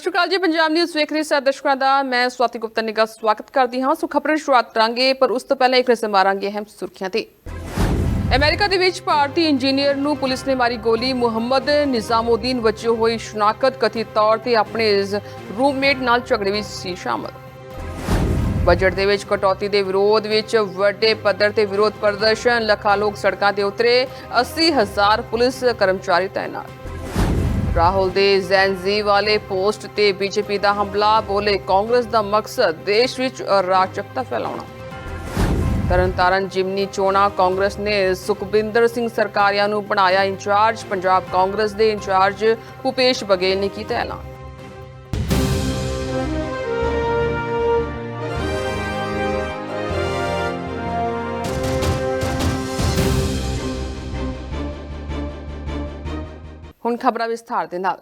ਸ਼੍ਰੀ ਅਕਾਲ ਜੀ। ਪੰਜਾਬ ਨਿਊਜ਼ ਵੇਖ ਰਹੇ ਸਾਰੇ ਦਰਸ਼ਕਾਂ ਦਾ ਮੈਂ ਸਵਾਤੀ ਗੁਪਤਾ ਨਿੱਘਾ ਸਵਾਗਤ ਕਰਦੀ ਹਾਂ। ਸੋ ਖਬਰਾਂ ਦੀ ਸ਼ੁਰੂਆਤ ਕਰਾਂਗੇ, ਪਰ ਉਸ ਤੋਂ ਪਹਿਲਾਂ ਇੱਕ ਰਸਮ ਮਾਰਾਂਗੇ ਅਹਿਮ ਸੁਰਖੀਆਂ ਤੇ। ਅਮਰੀਕਾ ਦੇ ਵਿੱਚ ਭਾਰਤੀ ਇੰਜੀਨੀਅਰ ਨੂੰ ਪੁਲਿਸ ਨੇ ਮਾਰੀ ਗੋਲੀ। ਮੁਹੰਮਦ ਨਿਜ਼ਾਮਉਦੀਨ ਵਜੋਂ ਹੋਈ ਸ਼ਨਾਖਤ, ਕਥਿਤ ਤੌਰ ਤੇ ਆਪਣੇ ਰੂਮਮੇਟ ਨਾਲ ਝਗੜੇ ਵਿੱਚ ਸੀ ਸ਼ਾਮਲ। ਬਜਟ ਦੇ ਵਿੱਚ ਕਟੌਤੀ ਦੇ ਵਿਰੋਧ ਵਿੱਚ ਵੱਡੇ ਪੱਧਰ ਤੇ ਵਿਰੋਧ ਪ੍ਰਦਰਸ਼ਨ। ਲੱਖਾਂ ਲੋਕ ਸੜਕਾਂ ਤੇ ਉਤਰੇ। 80000 ਪੁਲਿਸ ਕਰਮਚਾਰੀ ਤਾਇਨਾਤ। ਰਾਹੁਲ ਦੇ ਜ਼ੈਨਜ਼ੀ ਵਾਲੇ ਪੋਸਟ ਤੇ ਬੀਜੇਪੀ ਦਾ ਹਮਲਾ, ਬੋਲੇ ਕਾਂਗਰਸ ਦਾ ਮਕਸਦ ਦੇਸ਼ ਵਿੱਚ ਅਰਾਜਕਤਾ ਫੈਲਾਉਣਾ। ਤਰਨਤਾਰਨ ਜਿਮਨੀ ਚੋਣਾਂ ਕਾਂਗਰਸ ਨੇ ਸੁਖਬਿੰਦਰ ਸਿੰਘ ਸਰਕਾਰੀਆ ਨੂੰ ਬਣਾਇਆ ਇੰਚਾਰਜ, ਪੰਜਾਬ ਕਾਂਗਰਸ ਦੇ ਇੰਚਾਰਜ ਭੂਪੇਸ਼ ਬਘੇਲ ਨੇ ਕੀਤਾ ਐਲਾਨ। ਹੁਣ ਖਬਰਾਂ ਵਿਸਥਾਰ ਦੇ ਨਾਲ।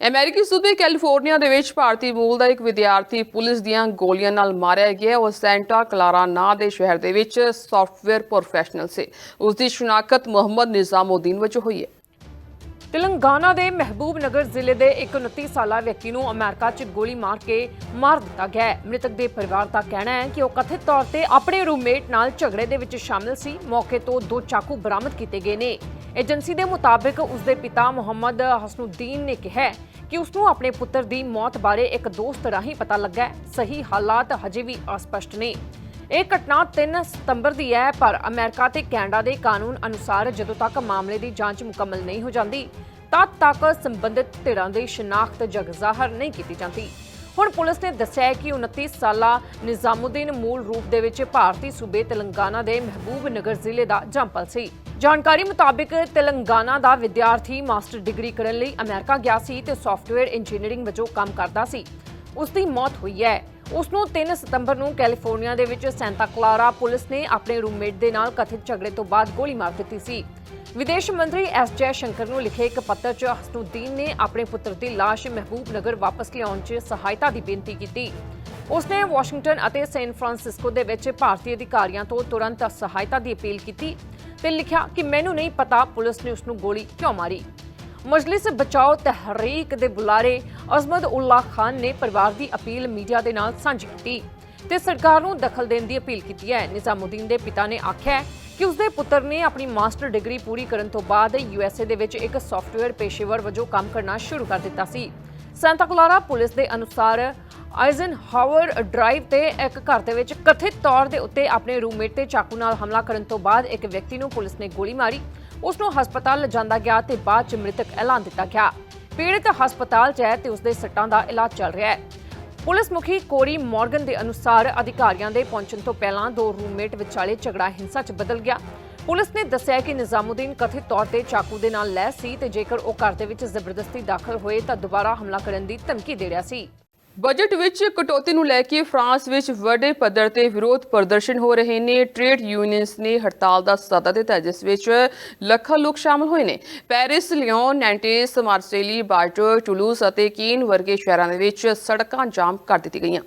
ਅਮਰੀਕੀ ਸੂਬੇ ਕੈਲੀਫੋਰਨੀਆ ਦੇ ਵਿੱਚ ਭਾਰਤੀ ਮੂਲ ਦਾ ਇੱਕ ਵਿਦਿਆਰਥੀ ਪੁਲਿਸ ਦੀਆਂ ਗੋਲੀਆਂ ਨਾਲ ਮਾਰਿਆ ਗਿਆ। ਉਹ ਸੈਂਟਾ ਕਲਾਰਾ ਨਾਂ ਦੇ ਸ਼ਹਿਰ ਦੇ ਵਿੱਚ ਸੌਫਟਵੇਅਰ ਪ੍ਰੋਫੈਸ਼ਨਲ ਸੀ। ਉਸ ਦੀ ਸ਼ਨਾਖਤ ਮੁਹੰਮਦ ਨਿਜ਼ਾਮਉਦੀਨ ਵਜੋਂ ਹੋਈ ਹੈ। ਤੇਲੰਗਾਨਾ ਦੇ ਮਹਿਬੂਬ ਨਗਰ ਜ਼ਿਲ੍ਹੇ ਦੇ ਇੱਕ 29 ਸਾਲਾ ਵਿਅਕਤੀ ਨੂੰ ਅਮਰੀਕਾ 'ਚ ਗੋਲੀ ਮਾਰ ਕੇ ਮਾਰ ਦਿੱਤਾ ਗਿਆ ਹੈ। ਮ੍ਰਿਤਕ ਦੇ ਪਰਿਵਾਰ ਦਾ ਕਹਿਣਾ ਹੈ ਕਿ ਉਹ ਕਥਿਤ ਤੌਰ ਤੇ ਆਪਣੇ ਰੂਮਮੇਟ ਨਾਲ ਝਗੜੇ ਦੇ ਵਿੱਚ ਸ਼ਾਮਿਲ ਸੀ। ਮੌਕੇ ਤੋਂ ਦੋ ਚਾਕੂ ਬਰਾਮਦ ਕੀਤੇ ਗਏ ਨੇ। ਏਜੰਸੀ ਦੇ ਮੁਤਾਬਕ ਉਸ ਦੇ ਪਿਤਾ ਮੁਹੰਮਦ ਹਸਨੁਦੀਨ ਨੇ ਕਿਹਾ ਕਿ ਉਸ ਨੂੰ ਆਪਣੇ ਪੁੱਤਰ ਦੀ ਮੌਤ ਬਾਰੇ ਇੱਕ ਦੋਸਤ ਰਾਹੀਂ ਪਤਾ ਲੱਗਾ ਸਹੀ ਹਾਲਾਤ ਹਜੇ ਵੀ ਅਸਪਸ਼ਟ ਨੇ। ਇਹ ਘਟਨਾ 3 ਸਤੰਬਰ ਦੀ ਹੈ, ਪਰ ਅਮਰੀਕਾ ਤੇ ਕੈਨੇਡਾ ਦੇ ਕਾਨੂੰਨ ਅਨੁਸਾਰ ਜਦੋਂ ਤੱਕ ਮਾਮਲੇ ਦੀ ਜਾਂਚ ਮੁਕੰਮਲ ਨਹੀਂ ਹੋ ਜਾਂਦੀ, ਤਦ ਤੱਕ ਸੰਬੰਧਿਤ ਧਿਰਾਂ ਦੀ ਸ਼ਨਾਖਤ ਜਗ ਜ਼ਾਹਰ ਨਹੀਂ ਕੀਤੀ ਜਾਂਦੀ। ਹੁਣ ਪੁਲਿਸ ਨੇ ਦੱਸਿਆ ਕਿ 29 ਸਾਲਾ ਨਿਜ਼ਾਮੁਦੀਨ ਮੂਲ ਰੂਪ ਦੇ ਵਿੱਚ ਭਾਰਤੀ ਸੂਬੇ ਤੇਲੰਗਾਨਾ ਦੇ ਮਹਿਬੂਬ ਨਗਰ ਜ਼ਿਲ੍ਹੇ ਦਾ ਜੰਪਲ ਸੀ। ਜਾਣਕਾਰੀ ਮੁਤਾਬਕ ਤੇਲੰਗਾਨਾ ਦਾ ਵਿਦਿਆਰਥੀ ਮਾਸਟਰ ਡਿਗਰੀ ਕਰਨ ਲਈ ਅਮਰੀਕਾ ਗਿਆ ਸੀ ਤੇ ਸੌਫਟਵੇਅਰ ਇੰਜੀਨੀਅਰਿੰਗ ਵਜੋਂ ਕੰਮ ਕਰਦਾ ਸੀ। ਉਸ ਦੀ ਮੌਤ ਹੋਈ ਹੈ। ਉਸ ਨੂੰ 3 ਸਤੰਬਰ ਨੂੰ ਕੈਲੀਫੋਰਨੀਆ ਦੇ ਵਿੱਚ ਸੈਂਟਾ ਕਲਾਰਾ ਪੁਲਿਸ ਨੇ ਆਪਣੇ ਰੂਮਮੇਟ ਦੇ ਨਾਲ ਕਥਿਤ ਝਗੜੇ ਤੋਂ ਬਾਅਦ ਗੋਲੀ ਮਾਰ ਦਿੱਤੀ ਸੀ। ਵਿਦੇਸ਼ ਮੰਤਰੀ ਐਸ ਜੈ ਸ਼ੰਕਰ ਨੂੰ ਲਿਖੇ ਇੱਕ ਪੱਤਰ 'ਚ ਹਸਨੂਦੀਨ ਨੇ ਆਪਣੇ ਪੁੱਤਰ ਦੀ ਲਾਸ਼ ਮਹਿਬੂਬ ਨਗਰ ਵਾਪਸ ਲਿਆਉਣ 'ਚ ਸਹਾਇਤਾ ਦੀ ਬੇਨਤੀ ਕੀਤੀ। ਉਸਨੇ ਵਾਸ਼ਿੰਗਟਨ ਅਤੇ ਸੈਨ ਫਰਾਂਸਿਸਕੋ ਦੇ ਵਿੱਚ ਭਾਰਤੀ ਅਧਿਕਾਰੀਆਂ ਤੋਂ ਤੁਰੰਤ ਸਹਾਇਤਾ ਦੀ ਅਪੀਲ ਕੀਤੀ ਤੇ ਲਿਖਿਆ ਕਿ ਮੈਨੂੰ ਨਹੀਂ ਪਤਾ ਪੁਲਿਸ ਨੇ ਉਸ ਨੂੰ ਗੋਲੀ ਕਿਉਂ ਮਾਰੀ। ਮਜਲਿਸ ਬਚਾਓ ਤਹਿਰੀਕ ਦੇ ਬੁਲਾਰੇ ਅਜ਼ਮਦ ਉਲਲਾ ਖਾਨ ਨੇ ਪਰਿਵਾਰ ਦੀ ਅਪੀਲ ਮੀਡੀਆ ਦੇ ਨਾਲ ਸਾਂਝੀ ਕੀਤੀ ਤੇ ਸਰਕਾਰ ਨੂੰ ਦਖਲ ਦੇਣ ਦੀ ਅਪੀਲ ਕੀਤੀ ਹੈ। ਨਿਜ਼ਾਮੁਦੀਨ ਦੇ ਪਿਤਾ ਨੇ ਆਖਿਆ ਕਿ ਉਸਦੇ ਪੁੱਤਰ ਨੇ ਆਪਣੀ ਮਾਸਟਰ ਡਿਗਰੀ ਪੂਰੀ ਕਰਨ ਤੋਂ ਬਾਅਦ ਯੂਐਸਏ ਦੇ ਵਿੱਚ ਇੱਕ ਸੌਫਟਵੇਅਰ ਪੇਸ਼ੇਵਰ ਵਜੋਂ ਕੰਮ ਕਰਨਾ ਸ਼ੁਰੂ ਕਰ ਦਿੱਤਾ ਸੀ। ਸੈਂਟਾ ਕਲਾਰਾ ਪੁਲਿਸ ਦੇ ਅਨੁਸਾਰ ਆਈਜ਼ਨ ਡਰਾਈਵ ਤੇ ਇੱਕ ਘਰ ਦੇ ਵਿੱਚ ਕਥਿਤ ਤੌਰ ਦੇ ਉੱਤੇ ਆਪਣੇ ਰੂਮਮੇਟ ਤੇ ਚਾਕੂ ਨਾਲ ਹਮਲਾ ਕਰਨ ਤੋਂ ਬਾਅਦ ਇੱਕ ਵਿਅਕਤੀ ਨੂੰ ਪੁਲਿਸ ਨੇ ਗੋਲੀ ਮਾਰੀ। ਉਸ ਨੂੰ ਹਸਪਤਾਲ ਲਿਜਾਂਦਾ ਗਿਆ ਤੇ ਬਾਅਦ ਚ ਮ੍ਰਿਤਕ ਐਲਾਨ ਦਿੱਤਾ ਗਿਆ। ਪੀੜਤ ਹਸਪਤਾਲ 'ਚ ਹੈ ਤੇ ਉਸ ਦੇ ਸੱਟਾਂ ਦਾ ਇਲਾਜ ਚੱਲ ਰਿਹਾ ਹੈ। ਪੁਲਿਸ ਮੁਖੀ ਕੋਰੀ ਮਾਰਗਨ ਦੇ ਅਨੁਸਾਰ ਅਧਿਕਾਰੀਆਂ ਦੇ ਪਹੁੰਚਣ ਤੋਂ ਪਹਿਲਾਂ ਦੋ ਰੂਮਮੇਟ ਵਿਚਾਲੇ ਝਗੜਾ ਹਿੰਸਾ 'ਚ ਬਦਲ ਗਿਆ। ਪੁਲਿਸ ਨੇ ਦੱਸਿਆ ਕਿ ਨਿਜ਼ਾਮੁਦੀਨ ਕਥਿਤ ਤੌਰ ਤੇ ਚਾਕੂ ਦੇ ਨਾਲ ਲੈਸ ਸੀ ਤੇ ਜੇਕਰ ਉਹ ਘਰ ਦੇ ਵਿੱਚ ਜ਼ਬਰਦਸਤੀ ਦਾਖਲ ਹੋਏ ਤਾਂ ਦੁਬਾਰਾ ਹਮਲਾ ਕਰਨ ਦੀ ਧਮਕੀ ਦੇ ਰਿਹਾ ਸੀ। ਬਜਟ ਵਿੱਚ ਕਟੌਤੀ ਨੂੰ ਲੈ ਕੇ ਫਰਾਂਸ ਵਿੱਚ ਵੱਡੇ ਪੱਧਰ ਤੇ ਵਿਰੋਧ ਪ੍ਰਦਰਸ਼ਨ ਹੋ ਰਹੇ ਨੇ। ਟ੍ਰੇਡ ਯੂਨੀਅਨਸ ਨੇ ਹੜਤਾਲ ਦਾ ਸੱਦਾ ਦਿੱਤਾ, ਜਿਸ ਵਿੱਚ ਲੱਖਾਂ ਲੋਕ ਸ਼ਾਮਲ ਹੋਏ ਨੇ। ਪੈਰਿਸ, ਲਿਓਨ ਨੈਂਟੇਸ ਮਾਰਸੇਲੀ ਬਾਰਟੋ ਟੁਲੂਸ ਅਤੇ ਕੀਨ ਵਰਗੇ ਸ਼ਹਿਰਾਂ ਦੇ ਵਿੱਚ ਸੜਕਾਂ ਜਾਮ ਕਰ ਦਿੱਤੀ ਗਈਆਂ।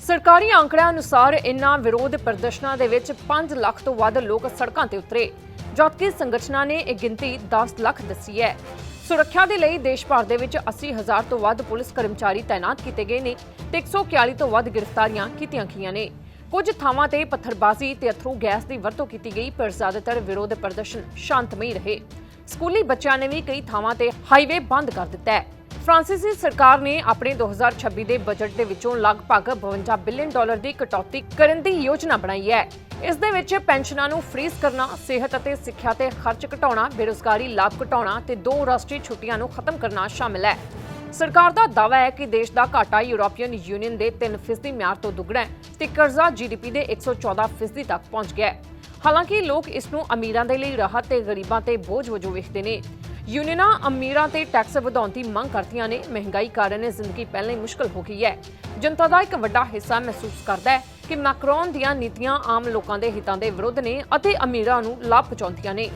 ਸਰਕਾਰੀ ਅੰਕੜਿਆਂ ਅਨੁਸਾਰ ਇਨ੍ਹਾਂ ਵਿਰੋਧ ਪ੍ਰਦਰਸ਼ਨਾਂ ਦੇ ਵਿੱਚ 5 ਲੱਖ ਤੋਂ ਵੱਧ ਲੋਕ ਸੜਕਾਂ ਤੇ ਉਤਰੇ। ਜਦਕਿ ਸੰਗਠਨਾਂ ਨੇ ਇਹ ਗਿਣਤੀ 10 ਲੱਖ ਦੱਸੀ ਹੈ। ਸੁਰੱਖਿਆ ਦੇ ਲਈ ਦੇਸ਼ ਭਰ ਦੇ ਵਿੱਚ 80,000 ਤੋਂ ਵੱਧ ਪੁਲਿਸ ਕਰਮਚਾਰੀ ਤਾਇਨਾਤ ਕੀਤੇ ਗਏ ਨੇ ਤੇ 141 ਤੋਂ ਵੱਧ ਗ੍ਰਿਫਤਾਰੀਆਂ ਕੀਤੀਆਂ ਗਈਆਂ ਨੇ। ਕੁਝ ਥਾਵਾਂ ਤੇ ਪੱਥਰਬਾਜ਼ੀ ਤੇ ਅਥਰੂ ਗੈਸ ਦੀ ਵਰਤੋਂ ਕੀਤੀ ਗਈ ਪਰ ਜ਼ਿਆਦਾਤਰ ਵਿਰੋਧ ਪ੍ਰਦਰਸ਼ਨ ਸ਼ਾਂਤਮਈ ਰਹੇ। ਸਕੂਲੀ ਬੱਚਿਆਂ ਨੇ ਵੀ ਕਈ ਥਾਵਾਂ ਤੇ ਹਾਈਵੇ ਬੰਦ ਕਰ ਦਿੱਤਾ ਹੈ। ਫਰਾਂਸੀਸੀ ਸਰਕਾਰ ਨੇ ਆਪਣੇ 2026 ਦੇ ਬਜਟ ਦੇ ਵਿੱਚੋਂ ਲਗਭਗ 52 ਬਿਲੀਅਨ ਡਾਲਰ ਦੀ ਕਟੌਤੀ ਕਰਨ ਦੀ ਯੋਜਨਾ ਬਣਾਈ ਹੈ। ਇਸ ਦੇ ਵਿੱਚ ਪੈਨਸ਼ਨਾਂ ਨੂੰ ਫ੍ਰੀਜ਼ ਕਰਨਾ, ਸਿਹਤ ਅਤੇ ਸਿੱਖਿਆ ਤੇ ਖਰਚ ਘਟਾਉਣਾ, ਬੇਰੁਜ਼ਗਾਰੀ, ਲਾਭ ਘਟਾਉਣਾ ਤੇ ਦੋ ਰਾਸ਼ਟਰੀ ਛੁੱਟੀਆਂ ਨੂੰ ਖਤਮ ਕਰਨਾ ਸ਼ਾਮਿਲ ਹੈ। ਸਰਕਾਰ ਦਾ ਦਾਅਵਾ ਹੈ ਕਿ ਦੇਸ਼ ਦਾ ਘਾਟਾ ਯੂਰੋਪੀਅਨ ਯੂਨੀਅਨ ਦੇ 3% ਮਿਆਰ ਤੋਂ ਦੁੱਗਣਾ ਹੈ ਤੇ ਕਰਜ਼ਾ ਜੀਡੀਪੀ ਦੇ 114% ਤੱਕ ਪਹੁੰਚ ਗਿਆ ਹੈ। ਹਾਲਾਂਕਿ ਲੋਕ ਇਸ ਨੂੰ ਅਮੀਰਾਂ ਦੇ ਲਈ ਰਾਹਤ ਤੇ ਗਰੀਬਾਂ ਤੇ ਬੋਝ ਵਜੋਂ ਵੇਖਦੇ ਨੇ। ਯੂਨੀਅਨਾਂ, ਅਮੀਰਾਂ ਤੇ ਟੈਕਸ ਵਧਾਉਣ ਦੀ ਮੰਗ ਕਰਦੀਆਂ ਨੇ। ਮਹਿੰਗਾਈ ਕਾਰਨ ਜ਼ਿੰਦਗੀ ਪਹਿਲਾਂ ਹੀ ਮੁਸ਼ਕਲ ਹੋ ਗਈ ਹੈ। ਜਨਤਾ ਦਾ ਇੱਕ ਵੱਡਾ ਹਿੱਸਾ ਮਹਿਸੂਸ ਕਰਦਾ ਹੈ ਕਿ ਮੈਕਰੋਨ ਦੀਆਂ ਨੀਤੀਆਂ ਆਮ ਲੋਕਾਂ ਦੇ ਹਿੱਤਾਂ ਦੇ ਵਿਰੁੱਧ ਨੇ ਅਤੇ ਅਮੀਰਾਂ ਨੂੰ ਲਾਭ ਪਹੁੰਚਾਉਂਦੀਆਂ ਨੇ।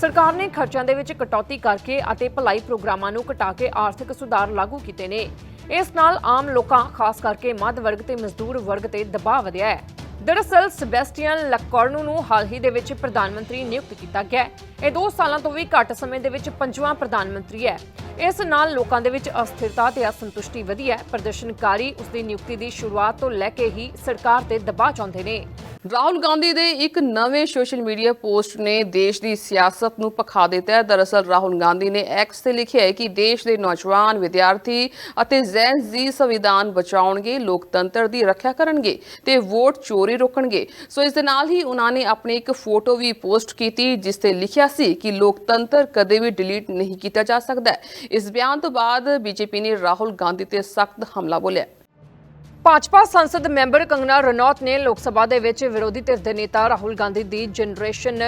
ਸਰਕਾਰ ਨੇ ਖਰਚਿਆਂ ਦੇ ਵਿੱਚ ਕਟੌਤੀ ਕਰਕੇ ਅਤੇ ਭਲਾਈ ਪ੍ਰੋਗਰਾਮਾਂ ਨੂੰ ਘਟਾ ਕੇ ਆਰਥਿਕ ਸੁਧਾਰ ਲਾਗੂ ਕੀਤੇ ਨੇ। ਇਸ ਨਾਲ ਆਮ ਲੋਕਾਂ, ਖਾਸ ਕਰਕੇ ਮੱਧ ਵਰਗ ਤੇ ਮਜ਼ਦੂਰ ਵਰਗ ਤੇ ਦਬਾਅ ਵਧਿਆ ਹੈ। ਦਰਅਸਲ, ਸੈਬੈਸਟੀਅਨ ਲੱਕੋਰਨੋ ਨੂੰ ਹਾਲ ਹੀ ਦੇ ਵਿੱਚ ਪ੍ਰਧਾਨ ਮੰਤਰੀ ਨਿਯੁਕਤ ਕੀਤਾ ਗਿਆ ਹੈ। ਇਹ 2 ਸਾਲਾਂ ਤੋਂ ਵੀ ਘੱਟ ਸਮੇਂ ਦੇ ਵਿੱਚ ਪੰਜਵਾਂ ਪ੍ਰਧਾਨ ਮੰਤਰੀ ਹੈ। ਇਸ ਨਾਲ ਲੋਕਾਂ ਦੇ ਵਿੱਚ ਅਸਥਿਰਤਾ ਤੇ ਅਸੰਤੁਸ਼ਟੀ ਵਧੀ ਹੈ। ਪ੍ਰਦਰਸ਼ਨਕਾਰੀ ਉਸ ਦੀ ਨਿਯੁਕਤੀ ਦੀ ਸ਼ੁਰੂਆਤ ਤੋਂ ਲੈ ਕੇ ਹੀ ਸਰਕਾਰ ਤੇ ਦਬਾਅ ਚਾਹੁੰਦੇ ਨੇ। ਰਾਹੁਲ ਗਾਂਧੀ ਦੇ ਇੱਕ ਨਵੇਂ ਸੋਸ਼ਲ ਮੀਡੀਆ ਪੋਸਟ ਨੇ ਦੇਸ਼ ਦੀ ਸਿਆਸਤ ਨੂੰ ਪਖਾ ਦਿੱਤਾ ਹੈ। ਦਰਅਸਲ, ਰਾਹੁਲ ਗਾਂਧੀ ਨੇ ਐਕਸ ਤੇ ਲਿਖਿਆ ਹੈ ਕਿ ਦੇਸ਼ ਦੇ ਨੌਜਵਾਨ ਵਿਦਿਆਰਥੀ ਅਤੇ ਜ਼ੈਨ ਜ਼ੀ ਸੰਵਿਧਾਨ ਬਚਾਉਣਗੇ, ਲੋਕਤੰਤਰ ਦੀ ਰੱਖਿਆ ਕਰਨਗੇ ਤੇ ਵੋਟ ਚੋਰੀ ਰੋਕਣਗੇ। ਸੋ ਇਸ ਦੇ ਨਾਲ ਹੀ ਉਹਨਾਂ ਨੇ ਆਪਣੀ ਇੱਕ ਫੋਟੋ ਵੀ ਪੋਸਟ ਕੀਤੀ, ਜਿਸ ਤੇ ਲਿਖਿਆ ਸੀ ਕਿ ਲੋਕਤੰਤਰ ਕਦੇ ਵੀ ਡਿਲੀਟ ਨਹੀਂ ਕੀਤਾ ਜਾ ਸਕਦਾ ਇਸ ਬਿਆਨ ਤੋਂ ਬਾਅਦ ਬੀਜੇਪੀ ਨੇ ਰਾਹੁਲ ਗਾਂਧੀ ਤੇ ਸਖਤ ਹਮਲਾ ਬੋਲਿਆ। ਭਾਜਪਾ ਸੰਸਦ ਮੈਂਬਰ ਕੰਗਨਾ ਰਣੌਤ ਨੇ ਲੋਕ ਸਭਾ ਦੇ ਵਿੱਚ ਵਿਰੋਧੀ ਧਿਰ ਦੇ ਨੇਤਾ ਰਾਹੁਲ ਗਾਂਧੀ ਦੀ ਜਨਰੇਸ਼ਨ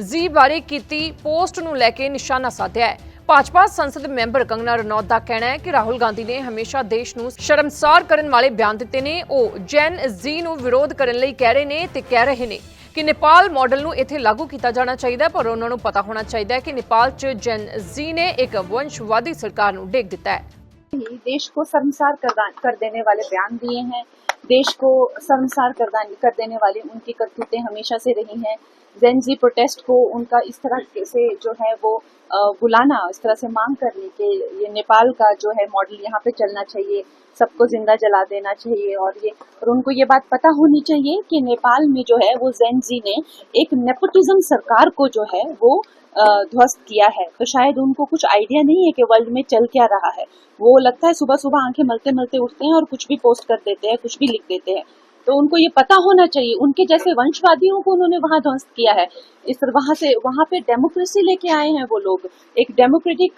ਜ਼ੀ ਬਾਰੇ ਕੀਤੀ ਪੋਸਟ ਨੂੰ ਲੈ ਕੇ ਨਿਸ਼ਾਨਾ ਸਾਧਿਆ ਹੈ। ਭਾਜਪਾ ਸੰਸਦ ਮੈਂਬਰ ਕੰਗਨਾ ਰਣੌਤ ਦਾ ਕਹਿਣਾ ਹੈ ਕਿ ਰਾਹੁਲ ਗਾਂਧੀ ਨੇ ਹਮੇਸ਼ਾ ਦੇਸ਼ ਨੂੰ ਸ਼ਰਮਸਾਰ ਕਰਨ ਵਾਲੇ ਬਿਆਨ ਦਿੱਤੇ ਨੇ ਉਹ ਜੈਨ ਜ਼ੀ ਨੂੰ ਵਿਰੋਧ ਕਰਨ ਲਈ ਕਹਿ ਰਹੇ ਨੇ ਤੇ ਕਹਿ ਰਹੇ ਨੇ ਕਿ ਨੇਪਾਲ ਮਾਡਲ ਨੂੰ ਇੱਥੇ ਲਾਗੂ ਕੀਤਾ ਜਾਣਾ ਚਾਹੀਦਾ ਹੈ ਪਰ ਉਹਨਾਂ ਨੂੰ ਪਤਾ ਹੋਣਾ ਚਾਹੀਦਾ ਹੈ ਕਿ ਨੇਪਾਲ 'ਚ ਜੈਨ ਜ਼ੀ ਨੇ ਇੱਕ ਵੰਸ਼ਵਾਦੀ ਸਰਕਾਰ ਨੂੰ ਡੇਗ ਦਿੱਤਾ है ही देश को शर्मसार कर कर देने वाले बयान दिए हैं देश को शर्मसार कर कर देने वाली उनकी करतूतें हमेशा से रही हैं। जेनजी प्रोटेस्ट को उनका इस तरह से जो है वो बुलाना, इस तरह से मांग करने के ये नेपाल का जो है मॉडल यहाँ पे चलना चाहिए, सबको ज़िंदा जला देना चाहिए और ये, और उनको ये बात पता होनी चाहिए कि नेपाल में जो है वो जेनजी ने एक नेपोटिज्म सरकार को जो है वो ध्वस्त किया है। तो शायद उनको कुछ आइडिया नहीं है कि वर्ल्ड में चल क्या रहा है। वो लगता है सुबह सुबह आँखें मलते मलते उठते हैं और कुछ भी पोस्ट कर देते हैं, कुछ भी लिख देते हैं। तो उनको ये पता होना चाहिए। उनके जैसे वंशवादियों को उन्होंने वहाँ ध्वस्त किया है। इस वहाँ से, वहाँ पे डेमोक्रेसी लेके आए हैं वो लोग। एक डेमोक्रेटिक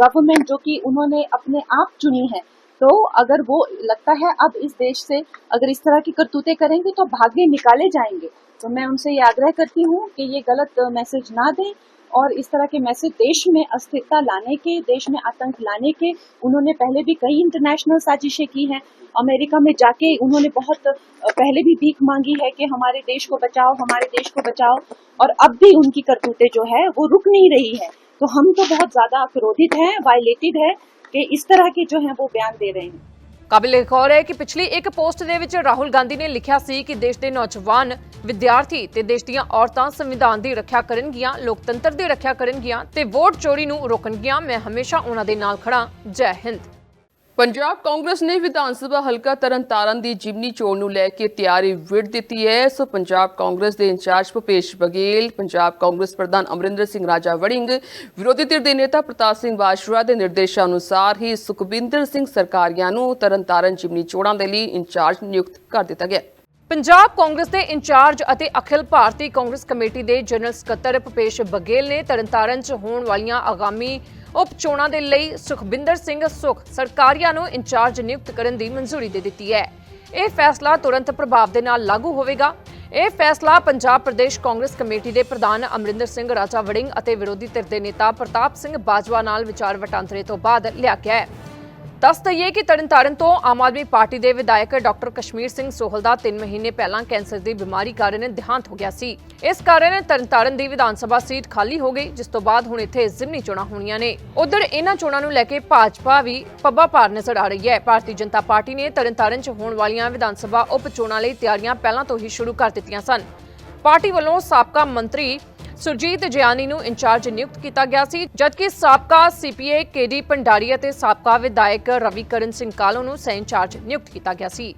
गवर्नमेंट जो कि उन्होंने अपने आप चुनी है। तो अगर वो, लगता है अब इस देश से अगर इस तरह की करतूतें करेंगे तो भाग्य निकाले जाएँगे। तो मैं उनसे ये आग्रह करती हूँ कि ये गलत मैसेज ना दें। और इस तरह के मैसेज देश में अस्थिरता लाने के, देश में आतंक लाने के, उन्होंने पहले भी कई इंटरनेशनल साजिशें की हैं। अमेरिका में जाके उन्होंने बहुत पहले भी भीख मांगी है कि हमारे देश को बचाओ, हमारे देश को बचाओ, और अब भी उनकी करतूतें जो है, वो रुक नहीं रही है। तो हम तो बहुत ज़्यादा क्रोधित हैं वायलेटेड है, कि इस तरह के जो है, वो बयान दे रहे हैं। ਕਾਬਿਲ ਗੌਰ ਹੈ ਕਿ ਪਿਛਲੀ ਇੱਕ ਪੋਸਟ ਦੇ ਵਿੱਚ ਰਾਹੁਲ ਗਾਂਧੀ ਨੇ ਲਿਖਿਆ ਸੀ ਕਿ ਦੇਸ਼ ਦੇ ਨੌਜਵਾਨ ਵਿਦਿਆਰਥੀ ਤੇ ਦੇਸ਼ ਦੀਆਂ ਔਰਤਾਂ ਸੰਵਿਧਾਨ ਦੀ ਰੱਖਿਆ ਕਰਨਗੀਆਂ, ਲੋਕਤੰਤਰ ਦੀ ਰੱਖਿਆ ਕਰਨਗੀਆਂ ਤੇ ਵੋਟ ਚੋਰੀ ਨੂੰ ਰੋਕਣਗੀਆਂ। ਮੈਂ ਹਮੇਸ਼ਾ ਉਹਨਾਂ ਦੇ ਨਾਲ ਖੜਾ ਜੈ ਹਿੰਦ। ਪੰਜਾਬ ਕਾਂਗਰਸ ਨੇ ਵਿਧਾਨ ਸਭਾ ਹਲਕਾ ਤਰਨਤਾਰਨ ਦੀ ਜਿਮਨੀ ਚੋਣ ਨੂੰ ਲੈ ਕੇ ਤਿਆਰੀ ਵਿੱਢ ਦਿੱਤੀ ਹੈ। ਸੋ ਪੰਜਾਬ ਕਾਂਗਰਸ ਦੇ ਇੰਚਾਰਜ ਭੁਪੇਸ਼ ਬਗੇਲ ਪੰਜਾਬ ਕਾਂਗਰਸ ਪ੍ਰਧਾਨ ਅਮਰਿੰਦਰ ਸਿੰਘ ਰਾਜਾ ਵੜਿੰਗ ਵਿਰੋਧੀ ਧਿਰ ਦੇ ਨੇਤਾ ਪ੍ਰਤਾਪ ਸਿੰਘ ਬਾਜਵਾ ਦੇ ਨਿਰਦੇਸ਼ਾਂ ਅਨੁਸਾਰ ਹੀ ਸੁਖਬਿੰਦਰ ਸਿੰਘ ਸਰਕਾਰੀਆ ਨੂੰ ਤਰਨਤਾਰਨ ਜਿਮਨੀ ਚੋਣਾਂ ਦੇ ਲਈ ਇੰਚਾਰਜ ਨਿਯੁਕਤ ਕਰ ਦਿੱਤਾ ਗਿਆ। ਪੰਜਾਬ ਕਾਂਗਰਸ ਦੇ ਇੰਚਾਰਜ ਅਤੇ ਅਖਿਲ ਭਾਰਤੀ ਕਾਂਗਰਸ ਕਮੇਟੀ ਦੇ ਜਨਰਲ ਸਕੱਤਰ ਭੁਪੇਸ਼ ਬਗੇਲ ਨੇ ਤਰਨਤਾਰਨ 'ਚ ਹੋਣ ਵਾਲੀਆਂ ਆਗਾਮੀ ਉਪ ਚੋਣਾਂ ਦੇ ਲਈ ਸੁਖਬਿੰਦਰ ਸਿੰਘ ਸੁਖ ਸਰਕਾਰੀਆ ਨੂੰ ਇੰਚਾਰਜ ਨਿਯੁਕਤ ਕਰਨ ਦੀ ਮਨਜ਼ੂਰੀ ਦੇ ਦਿੱਤੀ ਹੈ। ਇਹ ਫੈਸਲਾ ਤੁਰੰਤ ਪ੍ਰਭਾਵ ਦੇ ਨਾਲ ਲਾਗੂ ਹੋਵੇਗਾ। ਇਹ ਫੈਸਲਾ ਪੰਜਾਬ ਪ੍ਰਦੇਸ਼ ਕਾਂਗਰਸ ਕਮੇਟੀ ਦੇ ਪ੍ਰਧਾਨ ਅਮਰਿੰਦਰ ਸਿੰਘ, ਰਾਜਾ ਵੜਿੰਗ ਅਤੇ ਵਿਰੋਧੀ ਧਿਰ ਦੇ ਨੇਤਾ ਪ੍ਰਤਾਪ ਸਿੰਘ ਬਾਜਵਾ ਨਾਲ ਵਿਚਾਰ ਵਟਾਂਦਰੇ ਤੋਂ ਬਾਅਦ ਲਿਆ ਗਿਆ ਹੈ। ਦੱਸ ਦਈਏ ਕਿ ਤਰਨਤਾਰਨ ਤੋਂ ਆਮ ਆਦਮੀ ਪਾਰਟੀ ਦੇ ਵਿਧਾਇਕ ਡਾਕਟਰ ਕਸ਼ਮੀਰ ਸਿੰਘ ਸੋਹਲ ਦਾ 3 ਮਹੀਨੇ ਪਹਿਲਾਂ ਕੈਂਸਰ ਦੀ ਬਿਮਾਰੀ ਕਾਰਨ ਦੇਹਾਂਤ ਹੋ ਗਿਆ ਸੀ। ਇਸ ਕਾਰਨ ਤਰਨਤਾਰਨ ਦੀ ਵਿਧਾਨ ਸਭਾ ਸੀਟ ਖਾਲੀ ਹੋ ਗਈ, ਜਿਸ ਤੋਂ ਬਾਅਦ ਹੁਣ ਇੱਥੇ ਜ਼ਿਮਨੀ ਚੋਣਾਂ ਹੋਣੀਆਂ ਨੇ। ਉਧਰ ਇਹਨਾਂ ਚੋਣਾਂ ਨੂੰ ਲੈ ਕੇ ਭਾਜਪਾ ਵੀ ਪੱਬਾ ਪਾਰ ਨਜ਼ਰ ਆ ਰਹੀ ਹੈ। ਭਾਰਤੀ ਜਨਤਾ ਪਾਰਟੀ ਨੇ ਤਰਨਤਾਰਨ 'ਚ ਹੋਣ ਵਾਲੀਆਂ ਵਿਧਾਨ ਸਭਾ ਉਪ ਚੋਣਾਂ ਲਈ ਤਿਆਰੀਆਂ ਪਹਿਲਾਂ ਤੋਂ ਹੀ ਸ਼ੁਰੂ ਕਰ ਦਿੱਤੀਆਂ ਸਨ। ਪਾਰਟੀ ਵੱਲੋਂ ਸਾਬਕਾ ਮੰਤਰੀ ਸੁਰਜੀਤ ਜਿਆਨੀ ਨੂੰ ਇੰਚਾਰਜ ਨਿਯੁਕਤ ਕੀਤਾ ਗਿਆ ਸੀ ਜਦਕਿ ਸਾਬਕਾ ਸੀਪੀਏ ਕੇਡੀ ਭੰਡਾਰੀ ਅਤੇ ਸਾਬਕਾ ਵਿਧਾਇਕ ਰਵੀਕਰਨ ਸਿੰਘ ਕਾਲੋ ਨੂੰ ਸਹਿ ਇੰਚਾਰਜ ਨਿਯੁਕਤ ਕੀਤਾ ਗਿਆ ਸੀ।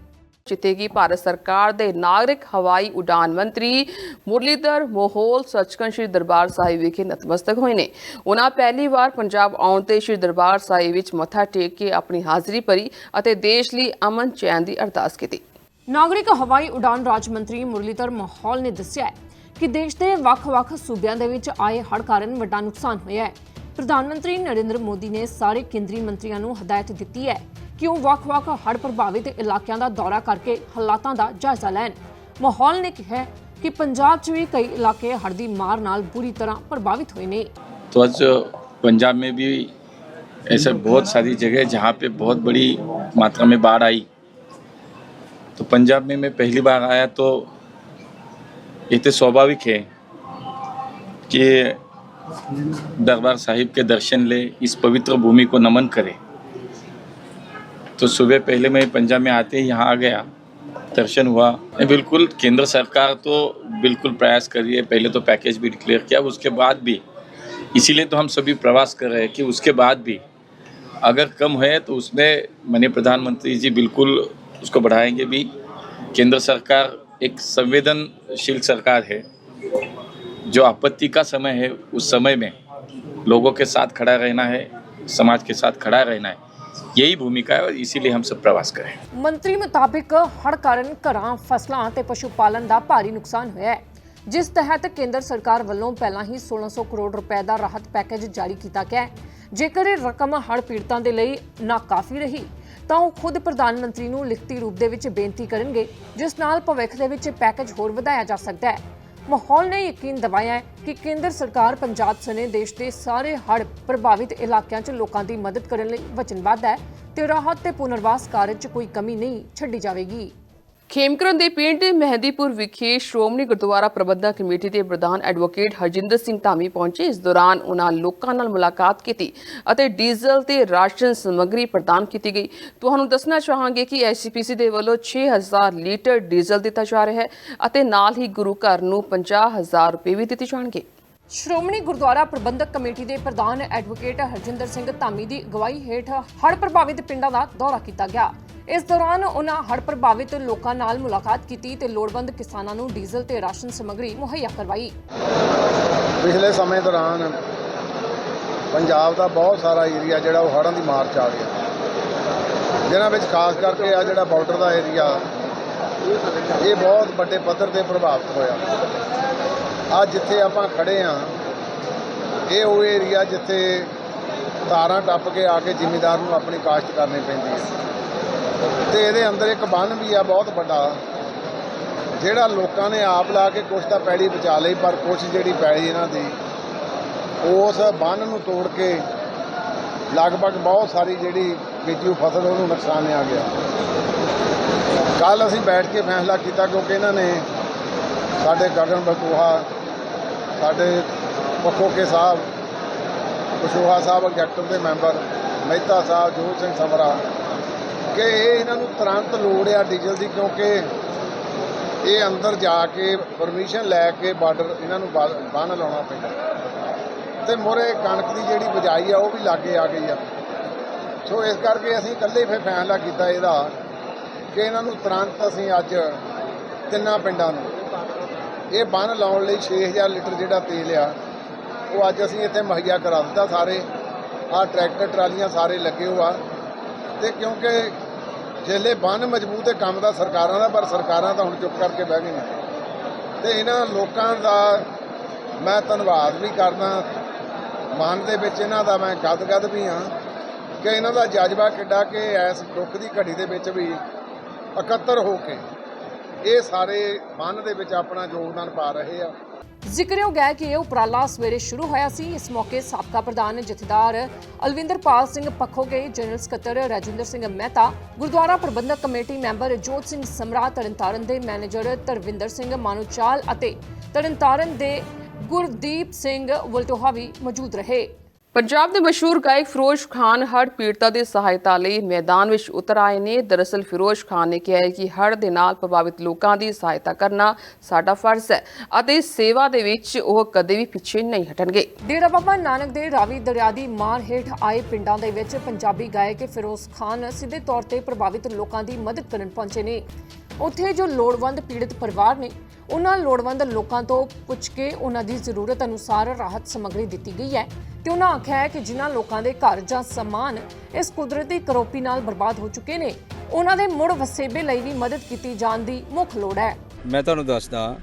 ਕਿ ਭਾਰਤ ਸਰਕਾਰ ਦੇ ਨਾਗਰਿਕ ਹਵਾਈ ਉਡਾਨ ਮੰਤਰੀ ਮੁਰਲੀਧਰ ਮੋਹਲ ਸੱਚਖੰਡ ਸ੍ਰੀ ਦਰਬਾਰ ਸਾਹਿਬ ਵਿਖੇ ਨਤਮਸਤਕ ਹੋਏ ਨੇ। ਉਹਨਾਂ ਪਹਿਲੀ ਵਾਰ ਪੰਜਾਬ ਆਉਣ ਤੇ ਸ੍ਰੀ ਦਰਬਾਰ ਸਾਹਿਬ ਵਿੱਚ ਮੱਥਾ ਟੇਕ ਕੇ ਆਪਣੀ ਹਾਜ਼ਰੀ ਭਰੀ ਅਤੇ ਦੇਸ਼ ਲਈ ਅਮਨ ਚੈਨ ਦੀ ਅਰਦਾਸ ਕੀਤੀ। ਨਾਗਰਿਕ ਹਵਾਈ ਉਡਾਨ ਰਾਜ ਮੰਤਰੀ ਮੁਰਲੀਧਰ ਮਾਹੌਲ ਨੇ ਦੱਸਿਆ ਕਿ ਦੇਸ਼ ਦੇ ਵੱਖ-ਵੱਖ ਸੂਬਿਆਂ ਦੇ ਵਿੱਚ ਆਏ ਹੜ੍ਹ ਕਾਰਨ ਵੱਡਾ ਨੁਕਸਾਨ ਹੋਇਆ ਹੈ ਪ੍ਰਧਾਨ ਮੰਤਰੀ ਨਰਿੰਦਰ ਮੋਦੀ ਨੇ ਸਾਰੇ ਕੇਂਦਰੀ ਮੰਤਰੀਆਂ ਨੂੰ ਹਦਾਇਤ ਦਿੱਤੀ ਹੈ ਕਿ ਉਹ ਵੱਖ-ਵੱਖ ਹੜ੍ਹ ਪ੍ਰਭਾਵਿਤ ਇਲਾਕਿਆਂ ਦਾ ਦੌਰਾ ਕਰਕੇ ਹਾਲਾਤਾਂ ਦਾ ਜਾਇਜ਼ਾ ਲੈਣ ਮਾਹੌਲ ਨੇ ਕਿਹਾ ਹੈ ਕਿ ਪੰਜਾਬ 'ਚ ਵੀ ਕਈ ਇਲਾਕੇ ਹੜ੍ਹ ਦੀ ਮਾਰ ਨਾਲ ਬੁਰੀ ਤਰ੍ਹਾਂ ਪ੍ਰਭਾਵਿਤ ਹੋਏ ਨੇ तो आज पंजाब में भी ऐसे बहुत सारी जगह जहाँ पे बहुत बड़ी मात्रा में बाढ़ आई तो पंजाब में मैं पहली बार आया तो तो स्वाभाविक है कि दरबार साहिब के दर्शन ले इस पवित्र भूमि को नमन करे। तो सुबह पहले मैं पंजाब में आते ही यहाँ आ गया, दर्शन हुआ। बिल्कुल केंद्र सरकार तो बिल्कुल प्रयास कर रही है, पहले तो पैकेज भी डिक्लेयर किया, उसके बाद भी। इसीलिए तो हम सभी प्रवास कर रहे हैं कि उसके बाद भी अगर कम है तो उसमें माननीय प्रधानमंत्री जी बिल्कुल उसको बढ़ाएँगे भी। केंद्र सरकार एक संवेदनशील सरकार है जो आपत्ति का समय है उस समय में लोगों के साथ खड़ा रहना है समाज के साथ खड़ा रहना है यही भूमिका है और इसीलिए हम सब प्रवास करें ਮੰਤਰੀ ਮੁਤਾਬਿਕ ਹੜ੍ਹ ਕਾਰਨ ਘਰਾਂ ਫਸਲਾਂ ਤੇ ਪਸ਼ੂ ਪਾਲਣ ਦਾ ਭਾਰੀ ਨੁਕਸਾਨ ਹੋਇਆ ਹੈ ਜਿਸ ਤਹਿਤ ਕੇਂਦਰ ਸਰਕਾਰ ਵੱਲੋਂ ਪਹਿਲਾਂ ਹੀ 1600 ਕਰੋੜ ਰੁਪਏ ਦਾ ਰਾਹਤ ਪੈਕੇਜ ਜਾਰੀ ਕੀਤਾ ਗਿਆ ਹੈ ਜੇਕਰ ਇਹ ਰਕਮ ਹੜ੍ਹ ਪੀੜਤਾਂ ਦੇ ਲਈ ਨਾ ਕਾਫੀ ਰਹੀ ਤਾਂ ਉਹ ਖੁਦ ਪ੍ਰਧਾਨ ਮੰਤਰੀ ਨੂੰ ਲਿਖਤੀ ਰੂਪ ਦੇ ਵਿੱਚ ਬੇਨਤੀ ਕਰਨਗੇ, ਜਿਸ ਨਾਲ ਭਵਿੱਖ ਦੇ ਵਿੱਚ ਪੈਕੇਜ ਹੋਰ ਵਧਾਇਆ ਜਾ ਸਕਦਾ ਹੈ। ਮਾਹੌਲ ਨੇ ਯਕੀਨ ਦਿਵਾਇਆ ਹੈ ਕਿ ਕੇਂਦਰ ਸਰਕਾਰ ਪੰਜਾਬ ਸਣੇ ਦੇਸ਼ ਦੇ ਸਾਰੇ ਹੜ੍ਹ ਪ੍ਰਭਾਵਿਤ ਇਲਾਕਿਆਂ 'ਚ ਲੋਕਾਂ ਦੀ ਮਦਦ ਕਰਨ ਲਈ ਵਚਨਬੱਧ ਹੈ ਤੇ ਰਾਹਤ ਤੇ ਪੁਨਰਵਾਸ ਕਾਰਜ 'ਚ ਕੋਈ ਕਮੀ ਨਹੀਂ ਛੱਡੀ ਜਾਵੇਗੀ। ਖੇਮਕਰਨ ਦੇ ਪਿੰਡ ਮਹਿੰਦੀਪੁਰ ਵਿਖੇ ਸ਼੍ਰੋਮਣੀ ਗੁਰਦੁਆਰਾ ਪ੍ਰਬੰਧਕ ਕਮੇਟੀ ਦੇ ਪ੍ਰਧਾਨ ਐਡਵੋਕੇਟ ਹਰਜਿੰਦਰ ਸਿੰਘ ਧਾਮੀ ਪਹੁੰਚੇ। ਇਸ ਦੌਰਾਨ ਉਹਨਾਂ ਲੋਕਾਂ ਨਾਲ ਮੁਲਾਕਾਤ ਕੀਤੀ ਅਤੇ ਡੀਜ਼ਲ ਤੇ ਰਾਸ਼ਨ ਸਮੱਗਰੀ ਪ੍ਰਦਾਨ ਕੀਤੀ ਗਈ। ਤੁਹਾਨੂੰ ਦੱਸਣਾ ਚਾਹਾਂਗੇ ਕਿ ਐਸਸੀਪੀਸੀ ਦੇ ਵੱਲੋਂ 6000 ਲੀਟਰ ਡੀਜ਼ਲ ਦਿੱਤਾ ਜਾ ਰਿਹਾ ਹੈ ਅਤੇ ਨਾਲ ਹੀ ਗੁਰੂ ਘਰ ਨੂੰ 50000 ਰੁਪਏ ਵੀ ਦਿੱਤੇ ਜਾਣਗੇ। ਸ਼੍ਰੋਮਣੀ ਗੁਰਦੁਆਰਾ ਪ੍ਰਬੰਧਕ ਕਮੇਟੀ ਦੇ ਪ੍ਰਧਾਨ ਐਡਵੋਕੇਟ ਹਰਜਿੰਦਰ ਸਿੰਘ ਧਾਮੀ ਦੀ ਅਗਵਾਈ ਹੇਠ ਹੜ੍ਹ ਪ੍ਰਭਾਵਿਤ ਪਿੰਡਾਂ ਦਾ ਦੌਰਾ ਕੀਤਾ ਗਿਆ। ਇਸ ਦੌਰਾਨ ਉਹਨਾਂ ਹੜ੍ਹ ਪ੍ਰਭਾਵਿਤ ਲੋਕਾਂ ਨਾਲ ਮੁਲਾਕਾਤ ਕੀਤੀ ਤੇ ਲੋੜਵੰਦ ਕਿਸਾਨਾਂ ਨੂੰ ਡੀਜ਼ਲ ਤੇ ਰਾਸ਼ਨ ਸਮੱਗਰੀ ਮੁਹੱਈਆ ਕਰਵਾਈ। ਪਿਛਲੇ ਸਮੇਂ ਦੌਰਾਨ ਪੰਜਾਬ ਦਾ ਬਹੁਤ ਸਾਰਾ ਏਰੀਆ ਜਿਹੜਾ ਉਹ ਹੜ੍ਹਾਂ ਦੀ ਮਾਰ 'ਚ ਆ ਗਿਆ। ਜਿਨ੍ਹਾਂ ਵਿੱਚ ਖਾਸ ਕਰਕੇ ਆ ਜਿਹੜਾ ਬਾਰਡਰ ਦਾ ਏਰੀਆ, ਇਹ ਬਹੁਤ ਵੱਡੇ ਪੱਧਰ ਤੇ ਪ੍ਰਭਾਵਿਤ ਹੋਇਆ। ਅੱਜ ਜਿੱਥੇ ਆਪਾਂ ਖੜੇ ਆ ਇਹ ਉਹ ਏਰੀਆ ਜਿੱਥੇ ਤਾਰਾਂ ਟੱਪ ਕੇ ਆ ਕੇ ਜ਼ਿਮੀਦਾਰ ਨੂੰ ਆਪਣੀ ਕਾਸ਼ਤ ਕਰਨੀ ਪੈਂਦੀ ਹੈ। ਤੇ ਇਹਦੇ ਅੰਦਰ ਇੱਕ ਬੰਨ ਵੀ ਆ, ਬਹੁਤ ਵੱਡਾ। ਜਿਹੜਾ ਲੋਕਾਂ ਨੇ ਆਪ ਲਾ ਕੇ ਕੁਛ ਤਾਂ ਪੈੜੀ ਬਚਾ ਲਈ, ਪਰ ਕੁਛ ਜਿਹੜੀ ਪੈੜੀ ਇਹਨਾਂ ਦੀ, ਉਸ ਬੰਨ ਨੂੰ ਤੋੜ ਕੇ ਲਗਭਗ ਬਹੁਤ ਸਾਰੀ ਜਿਹੜੀ ਬੀਜੂ ਫਸਲ, ਉਹਨੂੰ ਨੁਕਸਾਨ ਨੁਕਸਾਨਿਆ ਗਿਆ। ਕੱਲ ਅਸੀਂ ਬੈਠ ਕੇ ਫੈਸਲਾ ਕੀਤਾ, ਕਿਉਂਕਿ ਇਹਨਾਂ ਨੇ ਸਾਡੇ ਗਗਨ ਬਕੂਹਾ ਸਾਡੇ ਪਖੋਕੇ ਸਾਹਿਬ ਕੁਸ਼ਵਾਹਾ ਸਾਹਿਬ ਐਗਜ਼ੈਕਟਿਵ ਦੇ ਮੈਂਬਰ, ਮਹਿਤਾ ਸਾਹਿਬ, ਜੋਤ ਸਿੰਘ ਸਮਰਾ ਕਿ ਇਹ ਇਹਨਾਂ ਨੂੰ ਤੁਰੰਤ ਲੋੜ ਆ ਡੀਜ਼ਲ ਦੀ, ਕਿਉਂਕਿ ਇਹ ਅੰਦਰ ਜਾ ਕੇ ਪਰਮਿਸ਼ਨ ਲੈ ਕੇ ਬਾਰਡਰ ਇਹਨਾਂ ਨੂੰ ਬਾ- ਬੰਨ੍ਹ ਲਾਉਣਾ ਪੈਂਦਾ। ਤੇ ਮੋਰੇ ਕਣਕ ਦੀ ਜਿਹੜੀ ਬਜਾਈ ਆ, ਉਹ ਵੀ ਲਾਗੇ ਆ ਗਈ ਆ। ਸੋ ਇਸ ਕਰਕੇ ਅਸੀਂ ਇਕੱਲੇ ਫਿਰ ਫੈਸਲਾ ਕੀਤਾ ਇਹਦਾ ਕਿ ਇਹਨਾਂ ਨੂੰ ਤੁਰੰਤ ਅਸੀਂ ਅੱਜ ਤਿੰਨਾਂ ਪਿੰਡਾਂ ਨੂੰ ਇਹ ਬੰਨ ਲਾਉਣ ਲਈ 6000 ਲੀਟਰ ਜਿਹੜਾ ਤੇਲ ਆ, ਉਹ ਅੱਜ ਅਸੀਂ ਇੱਥੇ ਮੁਹੱਈਆ ਕਰਾ ਦਿੱਤਾ ਸਾਰੇ। ਆਹ ਟਰੈਕਟਰ ਟਰਾਲੀਆਂ ਸਾਰੇ ਲੱਗੇ ਹੋਆ ਤੇ ਕਿਉਂਕਿ ਜਿਹੜੇ ਬੰਨ ਮਜ਼ਬੂਤ ਹੈ ਕੰਮ ਦਾ ਸਰਕਾਰਾਂ ਦਾ, ਪਰ ਸਰਕਾਰਾਂ ਤਾਂ ਹੁਣ ਚੁੱਪ ਕਰਕੇ ਬਹਿ ਗਈਆਂ। ਤੇ ਇਹਨਾਂ ਲੋਕਾਂ ਦਾ ਮੈਂ ਧੰਨਵਾਦ ਵੀ ਕਰਦਾ। ਮਨ ਦੇ ਵਿੱਚ ਇਹਨਾਂ ਦਾ ਮੈਂ ਗਦਗਦ ਵੀ ਹਾਂ ਕਿ ਇਹਨਾਂ ਦਾ ਜਜ਼ਬਾ ਕਿੱਡਾ ਕਿ ਇਸ ਦੁੱਖ ਦੀ ਘੜੀ ਦੇ ਵਿੱਚ ਵੀ ਇਕੱਤਰ ਹੋ ਕੇ ਇਹ ਸਾਰੇ ਮਨ ਦੇ ਵਿੱਚ ਆਪਣਾ ਯੋਗਦਾਨ ਪਾ ਰਹੇ ਆ। ਜ਼ਿਕਰਯੋਗ ਹੈ ਕਿ ਇਹ ਉਪਰਾਲਾ ਸਵੇਰੇ ਸ਼ੁਰੂ ਹੋਇਆ ਸੀ। ਇਸ ਮੌਕੇ ਸਾਬਕਾ ਪ੍ਰਧਾਨ ਜਥੇਦਾਰ ਅਲਵਿੰਦਰਪਾਲ ਸਿੰਘ ਪੱਖੋਗੇ, ਜਨਰਲ ਸਕੱਤਰ ਰਾਜਿੰਦਰ ਸਿੰਘ ਮਹਿਤਾ, ਗੁਰਦੁਆਰਾ ਪ੍ਰਬੰਧਕ ਕਮੇਟੀ ਮੈਂਬਰ ਜੋਤ ਸਿੰਘ ਸਮਰਾ ਤਰਨਤਾਰਨ ਦੇ ਮੈਨੇਜਰ ਤਰਵਿੰਦਰ ਸਿੰਘ ਮਾਨੂਚਾਲ ਅਤੇ ਤਰਨਤਾਰਨ ਦੇ ਗੁਰਦੀਪ ਸਿੰਘ ਵਲਟੋਹਾ ਵੀ ਮੌਜੂਦ ਰਹੇ। ਪੰਜਾਬ ਦੇ ਮਸ਼ਹੂਰ ਗਾਇਕ ਫਿਰੋਜ਼ ਖਾਨ ਹੜ੍ਹ ਪੀੜਤਾਂ ਦੀ ਸਹਾਇਤਾ ਲਈ ਮੈਦਾਨ ਵਿੱਚ ਉਤਰ ਆਏ ਨੇ। ਦਰਅਸਲ ਫਿਰੋਜ਼ ਖਾਨ ਨੇ ਕਿਹਾ ਹੈ ਕਿ ਹੜ੍ਹ ਦੇ ਨਾਲ ਪ੍ਰਭਾਵਿਤ ਲੋਕਾਂ ਦੀ ਸਹਾਇਤਾ ਕਰਨਾ ਸਾਡਾ ਫਰਜ਼ ਹੈ ਅਤੇ ਸੇਵਾ ਦੇ ਵਿੱਚ ਉਹ ਕਦੇ ਵੀ ਪਿੱਛੇ ਨਹੀਂ ਹਟਣਗੇ। ਡੇਰਾ ਬਾਬਾ ਨਾਨਕ ਦੇ ਰਾਵੀ ਦਰਿਆ ਦੀ ਮਾਰ ਹੇਠ ਆਏ ਪਿੰਡਾਂ ਦੇ ਵਿੱਚ ਪੰਜਾਬੀ ਗਾਇਕ ਫਿਰੋਜ਼ ਖਾਨ ਸਿੱਧੇ ਤੌਰ ਤੇ ਪ੍ਰਭਾਵਿਤ ਲੋਕਾਂ ਦੀ ਮਦਦ ਕਰਨ ਪਹੁੰਚੇ ਨੇ। ਉੱਥੇ ਜੋ ਲੋੜਵੰਦ ਪੀੜਤ ਪਰਿਵਾਰ ਨੇ, ਉਹਨਾਂ ਲੋੜਵੰਦ ਲੋਕਾਂ ਤੋਂ ਪੁੱਛ ਕੇ ਉਹਨਾਂ ਦੀ ਜ਼ਰੂਰਤ ਅਨੁਸਾਰ ਰਾਹਤ ਸਮੱਗਰੀ ਦਿੱਤੀ ਗਈ ਹੈ ਤੇ ਉਹਨਾਂ ਆਖਿਆ ਹੈ ਕਿ ਜਿਨ੍ਹਾਂ ਲੋਕਾਂ ਦੇ ਘਰ ਜਾਂ ਸਮਾਨ ਇਸ ਕੁਦਰਤੀ ਕਰੋਪੀ ਨਾਲ ਬਰਬਾਦ ਹੋ ਚੁੱਕੇ ਨੇ, ਉਹਨਾਂ ਦੇ ਮੁੜ ਵਸੇਬੇ ਲਈ ਵੀ ਮਦਦ ਕੀਤੀ ਜਾਣ ਦੀ ਮੁੱਖ ਲੋੜ ਹੈ। ਮੈਂ ਤੁਹਾਨੂੰ ਦੱਸਦਾ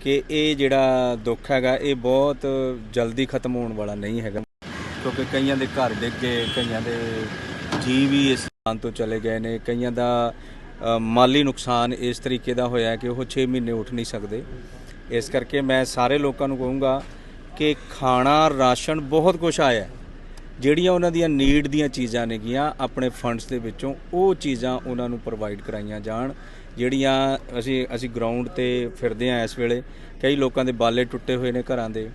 ਕਿ ਇਹ ਜਿਹੜਾ ਦੁੱਖ ਹੈਗਾ, ਇਹ ਬਹੁਤ ਜਲਦੀ ਖਤਮ ਹੋਣ ਵਾਲਾ ਨਹੀਂ ਹੈਗਾ। ਕਿਉਂਕਿ ਕਈਆਂ ਦੇ ਘਰ ਡਿੱਗ ਗਏ, ਕਈਆਂ ਦੇ ਜੀਵ ਵੀ ਇਸ ਸਥਾਨ ਤੋਂ ਚਲੇ ਗਏ ਨੇ, ਕਈਆਂ ਦਾ ਮਾਲੀ ਨੁਕਸਾਨ ਇਸ ਤਰੀਕੇ ਦਾ ਹੋਇਆ ਕਿ ਉਹ 6 ਮਹੀਨੇ ਉੱਠ ਨਹੀਂ ਸਕਦੇ। ਇਸ ਕਰਕੇ ਮੈਂ ਸਾਰੇ ਲੋਕਾਂ ਨੂੰ ਕਹੂੰਗਾ ਕਿ ਖਾਣਾ, ਰਾਸ਼ਨ ਬਹੁਤ ਕੁਝ ਆਇਆ ਜਿਹੜੀਆਂ ਉਹਨਾਂ ਦੀਆਂ ਨੀਡ ਦੀਆਂ ਚੀਜ਼ਾਂ ਨੇਗੀਆਂ, ਆਪਣੇ ਫੰਡਸ ਦੇ ਵਿੱਚੋਂ ਉਹ ਚੀਜ਼ਾਂ ਉਹਨਾਂ ਨੂੰ ਪ੍ਰੋਵਾਈਡ ਕਰਾਈਆਂ ਜਾਣ। ਜਿਹੜੀਆਂ ਅਸੀਂ ਅਸੀਂ ਗਰਾਊਂਡ ਤੇ ਫਿਰਦੇ ਆ ਇਸ ਵੇਲੇ, ਕਈ ਲੋਕਾਂ ਦੇ ਬਾਲੇ ਟੁੱਟੇ ਹੋਏ ਨੇ ਘਰਾਂ ਦੇ।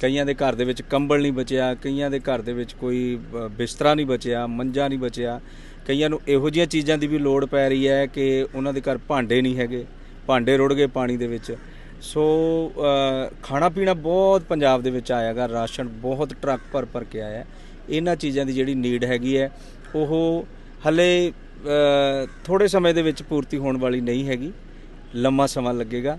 ਕਈਆਂ ਦੇ ਘਰ ਦੇ ਵਿੱਚ ਕੰਬਲ ਨਹੀਂ ਬਚਿਆ, ਕਈਆਂ ਦੇ ਘਰ ਦੇ ਵਿੱਚ ਕੋਈ ਬਿਸਤਰਾ ਨਹੀਂ ਬਚਿਆ, ਮੰਜਾ ਨਹੀਂ ਬਚਿਆ। ਕਈਆਂ ਨੂੰ ਇਹੋ ਜਿਹੀਆਂ ਚੀਜ਼ਾਂ ਦੀ ਵੀ ਲੋੜ ਪੈ ਰਹੀ ਹੈ ਕਿ ਉਹਨਾਂ ਦੇ ਘਰ ਭਾਂਡੇ ਨਹੀਂ ਹੈਗੇ, ਭਾਂਡੇ ਰੁੜ ਗਏ ਪਾਣੀ ਦੇ ਵਿੱਚ। ਸੋ ਖਾਣਾ ਪੀਣਾ ਬਹੁਤ ਪੰਜਾਬ ਦੇ ਵਿੱਚ ਆਇਆਗਾ ਰਾਸ਼ਨ ਬਹੁਤ ਟਰੱਕ ਭਰ ਭਰ ਕੇ ਆਇਆ। ਇਹਨਾਂ ਚੀਜ਼ਾਂ ਦੀ ਜਿਹੜੀ ਨੀਡ ਹੈਗੀ ਹੈ, ਉਹ ਹਲੇ ਥੋੜੇ ਸਮੇਂ ਦੇ ਵਿੱਚ ਪੂਰਤੀ ਹੋਣ ਵਾਲੀ ਨਹੀਂ ਹੈਗੀ। ਲੰਮਾ ਸਮਾਂ ਲੱਗੇਗਾ।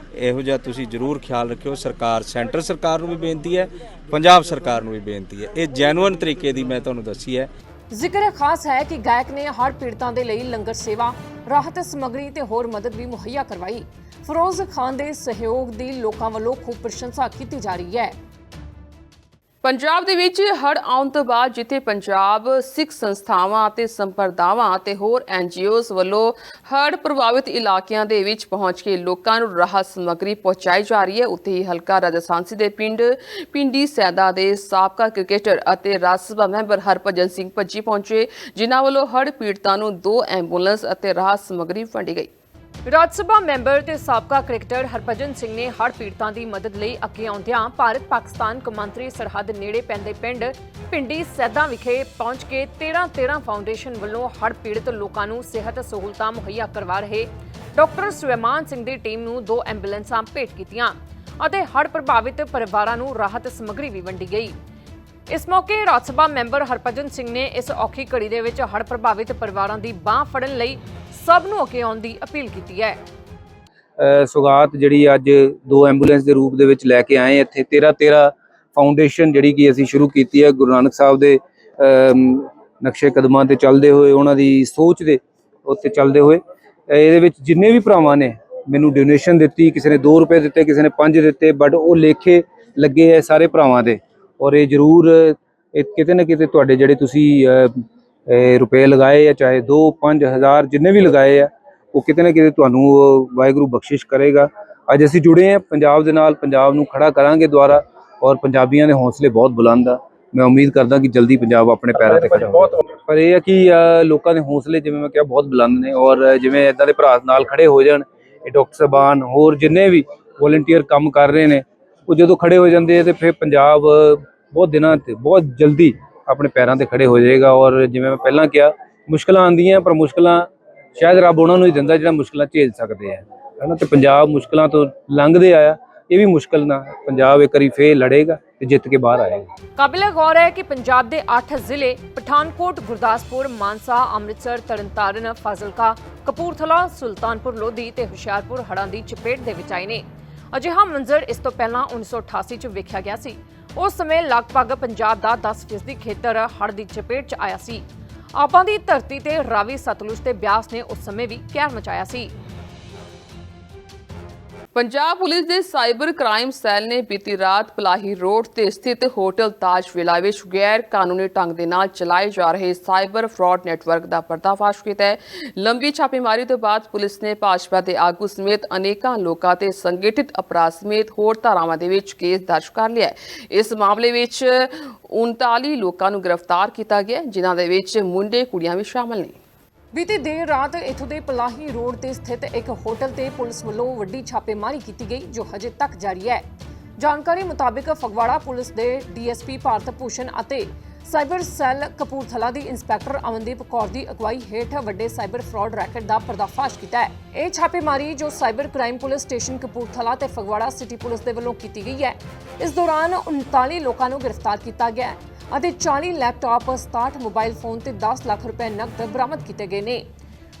ਇਹੋ ਜਿਹਾ ਤੁਸੀਂ ਜ਼ਰੂਰ ਖਿਆਲ ਰੱਖਿਓ। ਸਰਕਾਰ, ਸੈਂਟਰ ਸਰਕਾਰ ਨੂੰ ਵੀ ਬੇਨਤੀ ਹੈ, ਪੰਜਾਬ ਸਰਕਾਰ ਨੂੰ ਵੀ ਬੇਨਤੀ ਹੈ। ਇਹ ਜੈਨੂਇਨ ਤਰੀਕੇ ਦੀ ਮੈਂ ਤੁਹਾਨੂੰ ਦੱਸੀ ਹੈ। ਜ਼ਿਕਰ ਖਾਸ ਹੈ ਕਿ ਗਾਇਕ ਨੇ ਹਰ ਪੀੜਤਾਂ ਦੇ ਲਈ ਲੰਗਰ ਸੇਵਾ, ਰਾਹਤ ਸਮੱਗਰੀ ਤੇ ਹੋਰ ਮਦਦ ਵੀ ਮੁਹੱਈਆ ਕਰਵਾਈ। ਫਿਰੋਜ਼ ਖਾਨ ਦੇ ਸਹਿਯੋਗ ਦੀ ਲੋਕਾਂ ਵੱਲੋਂ ਖੂਬ ਪ੍ਰਸ਼ੰਸਾ ਕੀਤੀ ਜਾ ਰਹੀ ਹੈ। ਪੰਜਾਬ ਦੇ ਵਿੱਚ ਹੜ ਆਉਣ ਤੋਂ ਬਾਅਦ ਜਿੱਥੇ ਪੰਜਾਬ, ਸਿੱਖ ਸੰਸਥਾਵਾਂ ਅਤੇ ਸੰਪਰਦਾਵਾਂ ਅਤੇ ਹੋਰ ਐਨਜੀਓਜ਼ ਵੱਲੋਂ ਹੜ ਪ੍ਰਭਾਵਿਤ ਇਲਾਕਿਆਂ ਦੇ ਵਿੱਚ ਪਹੁੰਚ ਕੇ ਲੋਕਾਂ ਨੂੰ ਰਾਹਤ ਸਮੱਗਰੀ ਪਹੁੰਚਾਈ ਜਾ ਰਹੀ ਹੈ, ਉੱਥੇ ਹੀ ਹਲਕਾ ਰਾਜਸਥਾਨਸੀ ਦੇ ਪਿੰਡ ਪਿੰਡੀ ਸੈਦਾ ਦੇ ਸਾਬਕਾ ਕ੍ਰਿਕਟਰ ਅਤੇ ਰਾਜ ਸਭਾ ਮੈਂਬਰ ਹਰਭਜਨ ਸਿੰਘ ਭੱਜੀ ਪਹੁੰਚੇ, ਜਿਨ੍ਹਾਂ ਵੱਲੋਂ ਹੜ ਪੀੜਤਾਂ ਨੂੰ ਦੋ ਐਂਬੂਲੈਂਸ ਅਤੇ ਰਾਹਤ ਸਮੱਗਰੀ ਵੰਡੀ ਗਈ। ਰਾਜ ਸਭਾ ਮੈਂਬਰ ਤੇ ਸਾਬਕਾ ਕ੍ਰਿਕਟਰ ਹਰਭਜਨ ਸਿੰਘ ਨੇ ਹੜ੍ਹ ਪੀੜਤਾਂ ਦੀ ਮਦਦ ਲਈ ਅੱਗੇ ਆਉਂਦਿਆਂ ਭਾਰਤ ਪਾਕਿਸਤਾਨ ਕੌਮਾਂਤਰੀ ਸਰਹੱਦ ਨੇੜੇ ਪੈਂਦੇ ਪਿੰਡ ਪਿੰਡੀ ਸੈਦਾ ਵਿਖੇ ਪਹੁੰਚ ਕੇ 1313 ਫਾਊਂਡੇਸ਼ਨ ਵੱਲੋਂ ਹੜ੍ਹ ਪੀੜਤ ਲੋਕਾਂ ਨੂੰ ਸਿਹਤ ਸਹੂਲਤਾਂ ਮੁਹੱਈਆ ਕਰਵਾ ਰਹੇ ਡਾਕਟਰ ਸੁਲੇਮਾਨ ਸਿੰਘ ਦੀ ਟੀਮ ਨੂੰ ਦੋ ਐਂਬੂਲੈਂਸਾਂ ਭੇਟ ਕੀਤੀਆਂ ਅਤੇ ਹੜ੍ਹ ਪ੍ਰਭਾਵਿਤ ਪਰਿਵਾਰਾਂ ਨੂੰ ਰਾਹਤ ਸਮੱਗਰੀ ਵੀ ਵੰਡੀ ਗਈ। ਇਸ ਮੌਕੇ ਰਾਜ ਸਭਾ ਮੈਂਬਰ ਹਰਭਜਨ ਸਿੰਘ ਨੇ ਇਸ ਔਖੀ ਘੜੀ ਦੇ ਵਿੱਚ ਹੜ੍ਹ ਪ੍ਰਭਾਵਿਤ ਪਰਿਵਾਰਾਂ ਦੀ ਬਾਹ ਫੜਨ ਲਈ ਸਭ ਨੂੰ ਅੱਗੇ ਆਉਣ ਦੀ ਅਪੀਲ ਕੀਤੀ ਹੈ। ਸੁਗਾਤ ਜਿਹੜੀ ਅੱਜ ਦੋ ਐਂਬੂਲੈਂਸ ਦੇ ਰੂਪ ਦੇ ਵਿੱਚ ਲੈ ਕੇ ਆਏ ਇੱਥੇ 13 13 ਫਾਊਂਡੇਸ਼ਨ ਜਿਹੜੀ ਕਿ ਅਸੀਂ ਸ਼ੁਰੂ ਕੀਤੀ ਹੈ, ਗੁਰੂ ਨਾਨਕ ਸਾਹਿਬ ਦੇ ਨਕਸ਼ੇ ਕਦਮਾਂ ਤੇ ਚੱਲਦੇ ਹੋਏ, ਉਹਨਾਂ ਦੀ ਸੋਚ ਦੇ ਉੱਤੇ ਚੱਲਦੇ ਹੋਏ। ਇਹਦੇ ਵਿੱਚ ਜਿੰਨੇ ਵੀ ਭਰਾਵਾਂ ਨੇ, ਮੈਨੂੰ ਡੋਨੇਸ਼ਨ ਦਿੱਤੀ, ਕਿਸੇ ਨੇ 2 ਰੁਪਏ ਦਿੱਤੇ, ਕਿਸੇ ਨੇ 5 ਦਿੱਤੇ ਬਟ ਉਹ ਲੇਖੇ ਲੱਗੇ ਹੈ ਸਾਰੇ ਭਰਾਵਾਂ ਦੇ। ਔਰ ਇਹ ਜ਼ਰੂਰ ਕਿਤੇ ਨਾ ਕਿਤੇ ਤੁਹਾਡੇ ਜਿਹੜੇ ਤੁਸੀਂ ਰੁਪਏ ਲਗਾਏ ਆ, ਚਾਹੇ 2 5000 ਜਿੰਨੇ ਵੀ ਲਗਾਏ ਆ, ਉਹ ਕਿਤੇ ਨਾ ਕਿਤੇ ਤੁਹਾਨੂੰ ਵਾਹਿਗੁਰੂ ਬਖਸ਼ਿਸ਼ ਕਰੇਗਾ। ਅੱਜ ਅਸੀਂ ਜੁੜੇ ਹਾਂ ਪੰਜਾਬ ਦੇ ਨਾਲ, ਪੰਜਾਬ ਨੂੰ ਖੜਾ ਕਰਾਂਗੇ ਦੁਆਰਾ ਔਰ ਪੰਜਾਬੀਆਂ ਦੇ ਹੌਸਲੇ ਬਹੁਤ ਬੁਲੰਦ ਆ। ਮੈਂ ਉਮੀਦ ਕਰਦਾ ਕਿ ਜਲਦੀ ਪੰਜਾਬ ਆਪਣੇ ਪੈਰਾਂ ਤੇ ਖੜਾ ਹੋਵੇ। ਪਰ ਇਹ ਹੈ ਕਿ ਲੋਕਾਂ ਦੇ ਹੌਸਲੇ, ਜਿਵੇਂ ਮੈਂ ਕਿਹਾ, ਬਹੁਤ ਬੁਲੰਦ ਨੇ, ਔਰ ਜਿਵੇਂ ਇਦਾਂ ਦੇ ਭਰਾ ਨਾਲ ਖੜੇ ਹੋ ਜਾਣ, ਇਹ ਡਾਕਟਰ ਸਾਹਿਬਾਨ, ਹੋਰ ਜਿੰਨੇ ਵੀ ਵੋਲੰਟੀਅਰ ਕੰਮ ਕਰ ਰਹੇ ਨੇ, ਉਹ ਜਦੋਂ ਖੜੇ ਹੋ ਜਾਂਦੇ ਆ, ਤੇ ਫਿਰ ਪੰਜਾਬ ਬਹੁਤ ਦਿਨਾਂ ਤੇ, ਬਹੁਤ ਜਲਦੀ ਆਪਣੇ ਪੈਰਾਂ ਤੇ ਖੜੇ ਹੋ ਜਾਏਗਾ ਔਰ ਜਿਵੇਂ ਮੈਂ ਪਹਿਲਾਂ ਕਿਹਾ, ਮੁਸ਼ਕਲਾਂ ਆਉਂਦੀਆਂ, ਪਰ ਮੁਸ਼ਕਲਾਂ ਸ਼ਾਇਦ ਰੱਬ ਉਹਨਾਂ ਨੂੰ ਹੀ ਦਿੰਦਾ ਜਿਹੜਾ ਮੁਸ਼ਕਲਾਂ ਝੇਲ ਸਕਦੇ ਆ। ਹਨਾ, ਤੇ ਪੰਜਾਬ ਮੁਸ਼ਕਲਾਂ ਤੋਂ ਲੰਘਦੇ ਆਇਆ, ਇਹ ਵੀ ਮੁਸ਼ਕਲ ਨਾ। ਪੰਜਾਬ ਇੱਕ ਵਾਰੀ ਫੇਰ ਲੜੇਗਾ ਤੇ ਜਿੱਤ ਕੇ ਬਾਹਰ ਆਏਗਾ। ਕਾਬਿਲ ਗੌਰ ਹੈ ਕਿ ਪੰਜਾਬ ਦੇ 8 ਜ਼ਿਲ੍ਹੇ, ਪਠਾਨਕੋਟ, ਗੁਰਦਾਸਪੁਰ, ਮਾਨਸਾ, ਅੰਮ੍ਰਿਤਸਰ, ਤਰਨਤਾਰਨ, ਫਾਜ਼ਿਲਕਾ, ਕਪੂਰਥਲਾ, ਸੁਲਤਾਨਪੁਰ, ਲੋਧੀ ਤੇ ਹੁਸ਼ਿਆਰਪੁਰ ਹੜ੍ਹਾਂ ਦੀ ਚਪੇਟ ਦੇ ਵਿੱਚ ਆਏ ਨੇ। ਅਜਿਹਾ ਮੰਜ਼ਰ ਇਸ ਤੋਂ ਪਹਿਲਾਂ 1988 ਚ ਵੇਖਿਆ ਗਿਆ ਸੀ। ਉਸ ਸਮੇਂ ਲਗਭਗ ਪੰਜਾਬ ਦਾ 10% ਖੇਤਰ ਹੜ੍ਹ ਦੀ ਚਪੇਟ ਚ ਆਇਆ ਸੀ। ਆਪਾਂ ਦੀ ਧਰਤੀ ਤੇ ਰਾਵੀ ਸਤਲੁਜ ਤੇ ਬਿਆਸ ਨੇ ਉਸ ਸਮੇਂ ਵੀ ਕਹਿਰ ਮਚਾਇਆ ਸੀ। ਪੰਜਾਬ ਪੁਲਿਸ ਦੇ ਸਾਈਬਰ ਕ੍ਰਾਈਮ ਸੈੱਲ ਨੇ ਬੀਤੀ ਰਾਤ ਪਲਾਹੀ ਰੋਡ ਤੇ ਸਥਿਤ ਹੋਟਲ ਤਾਜ ਵਿਲਾ ਵਿੱਚ ਗੈਰ ਕਾਨੂੰਨੀ ਢੰਗ ਦੇ ਨਾਲ ਚਲਾਏ ਜਾ ਰਹੇ ਸਾਈਬਰ ਫਰਾਡ ਨੈਟਵਰਕ ਦਾ ਪਰਦਾਫਾਸ਼ ਕੀਤਾ ਹੈ। ਲੰਬੀ ਛਾਪੇਮਾਰੀ ਤੋਂ ਬਾਅਦ ਪੁਲਿਸ ਨੇ ਭਾਜਪਾ ਦੇ ਆਗੂ ਸਮੇਤ ਅਨੇਕਾਂ ਲੋਕਾਂ ਤੇ ਸੰਗਠਿਤ ਅਪਰਾਧ ਸਮੇਤ ਹੋਰ ਧਾਰਾਵਾਂ ਦੇ ਵਿੱਚ ਕੇਸ ਦਰਜ ਕਰ ਲਿਆ ਹੈ। ਇਸ ਮਾਮਲੇ ਵਿੱਚ 39 ਲੋਕਾਂ ਨੂੰ ਗ੍ਰਿਫਤਾਰ ਕੀਤਾ ਗਿਆ ਜਿਨ੍ਹਾਂ ਦੇ ਵਿੱਚ ਮੁੰਡੇ ਕੁੜੀਆਂ ਵੀ ਸ਼ਾਮਲ ਨੇ। ਬੀਤੀ ਦੇਰ ਰਾਤ ਇਥੋਂ ਦੇ ਪਲਾਹੀ ਰੋਡ ਤੇ ਸਥਿਤ ਇੱਕ ਹੋਟਲ ਤੇ ਪੁਲਿਸ ਵੱਲੋਂ ਵੱਡੀ ਛਾਪੇਮਾਰੀ ਕੀਤੀ ਗਈ, ਜੋ ਹਜੇ ਤੱਕ ਜਾਰੀ ਹੈ। ਜਾਣਕਾਰੀ ਮੁਤਾਬਿਕ ਫਗਵਾੜਾ ਪੁਲਿਸ ਦੇ ਡੀਐਸਪੀ ਭਾਰਤ ਭੂਸ਼ਣ ਅਤੇ ਸਾਈਬਰ ਸੈੱਲ ਕਪੂਰਥਲਾ ਦੀ ਇੰਸਪੈਕਟਰ ਅਮਨਦੀਪ ਕੌਰ ਦੀ ਅਗਵਾਈ ਹੇਠ ਵੱਡੇ ਸਾਈਬਰ ਫਰਾਡ ਰੈਕਟ ਦਾ ਪਰਦਾਫਾਸ਼ ਕੀਤਾ ਹੈ। ਇਹ ਛਾਪੇਮਾਰੀ ਜੋ cyber crime police station Kapurthala ਤੇ ਫਗਵਾੜਾ ਸਿਟੀ ਪੁਲਿਸ ਦੇ ਵੱਲੋਂ ਕੀਤੀ ਗਈ ਹੈ। ਇਸ ਦੌਰਾਨ 39 ਲੋਕਾਂ ਨੂੰ ਗ੍ਰਿਫਤਾਰ ਕੀਤਾ ਗਿਆ ਹੈ। ਅਤੇ 40 ਲੈਪਟਾਪ 67 ਮੋਬਾਈਲ ਫੋਨ ਤੇ 10 ਲੱਖ ਰੁਪਏ ਨਕਦ ਬਰਾਮਦ ਕੀਤੇ ਗਏ ਨੇ।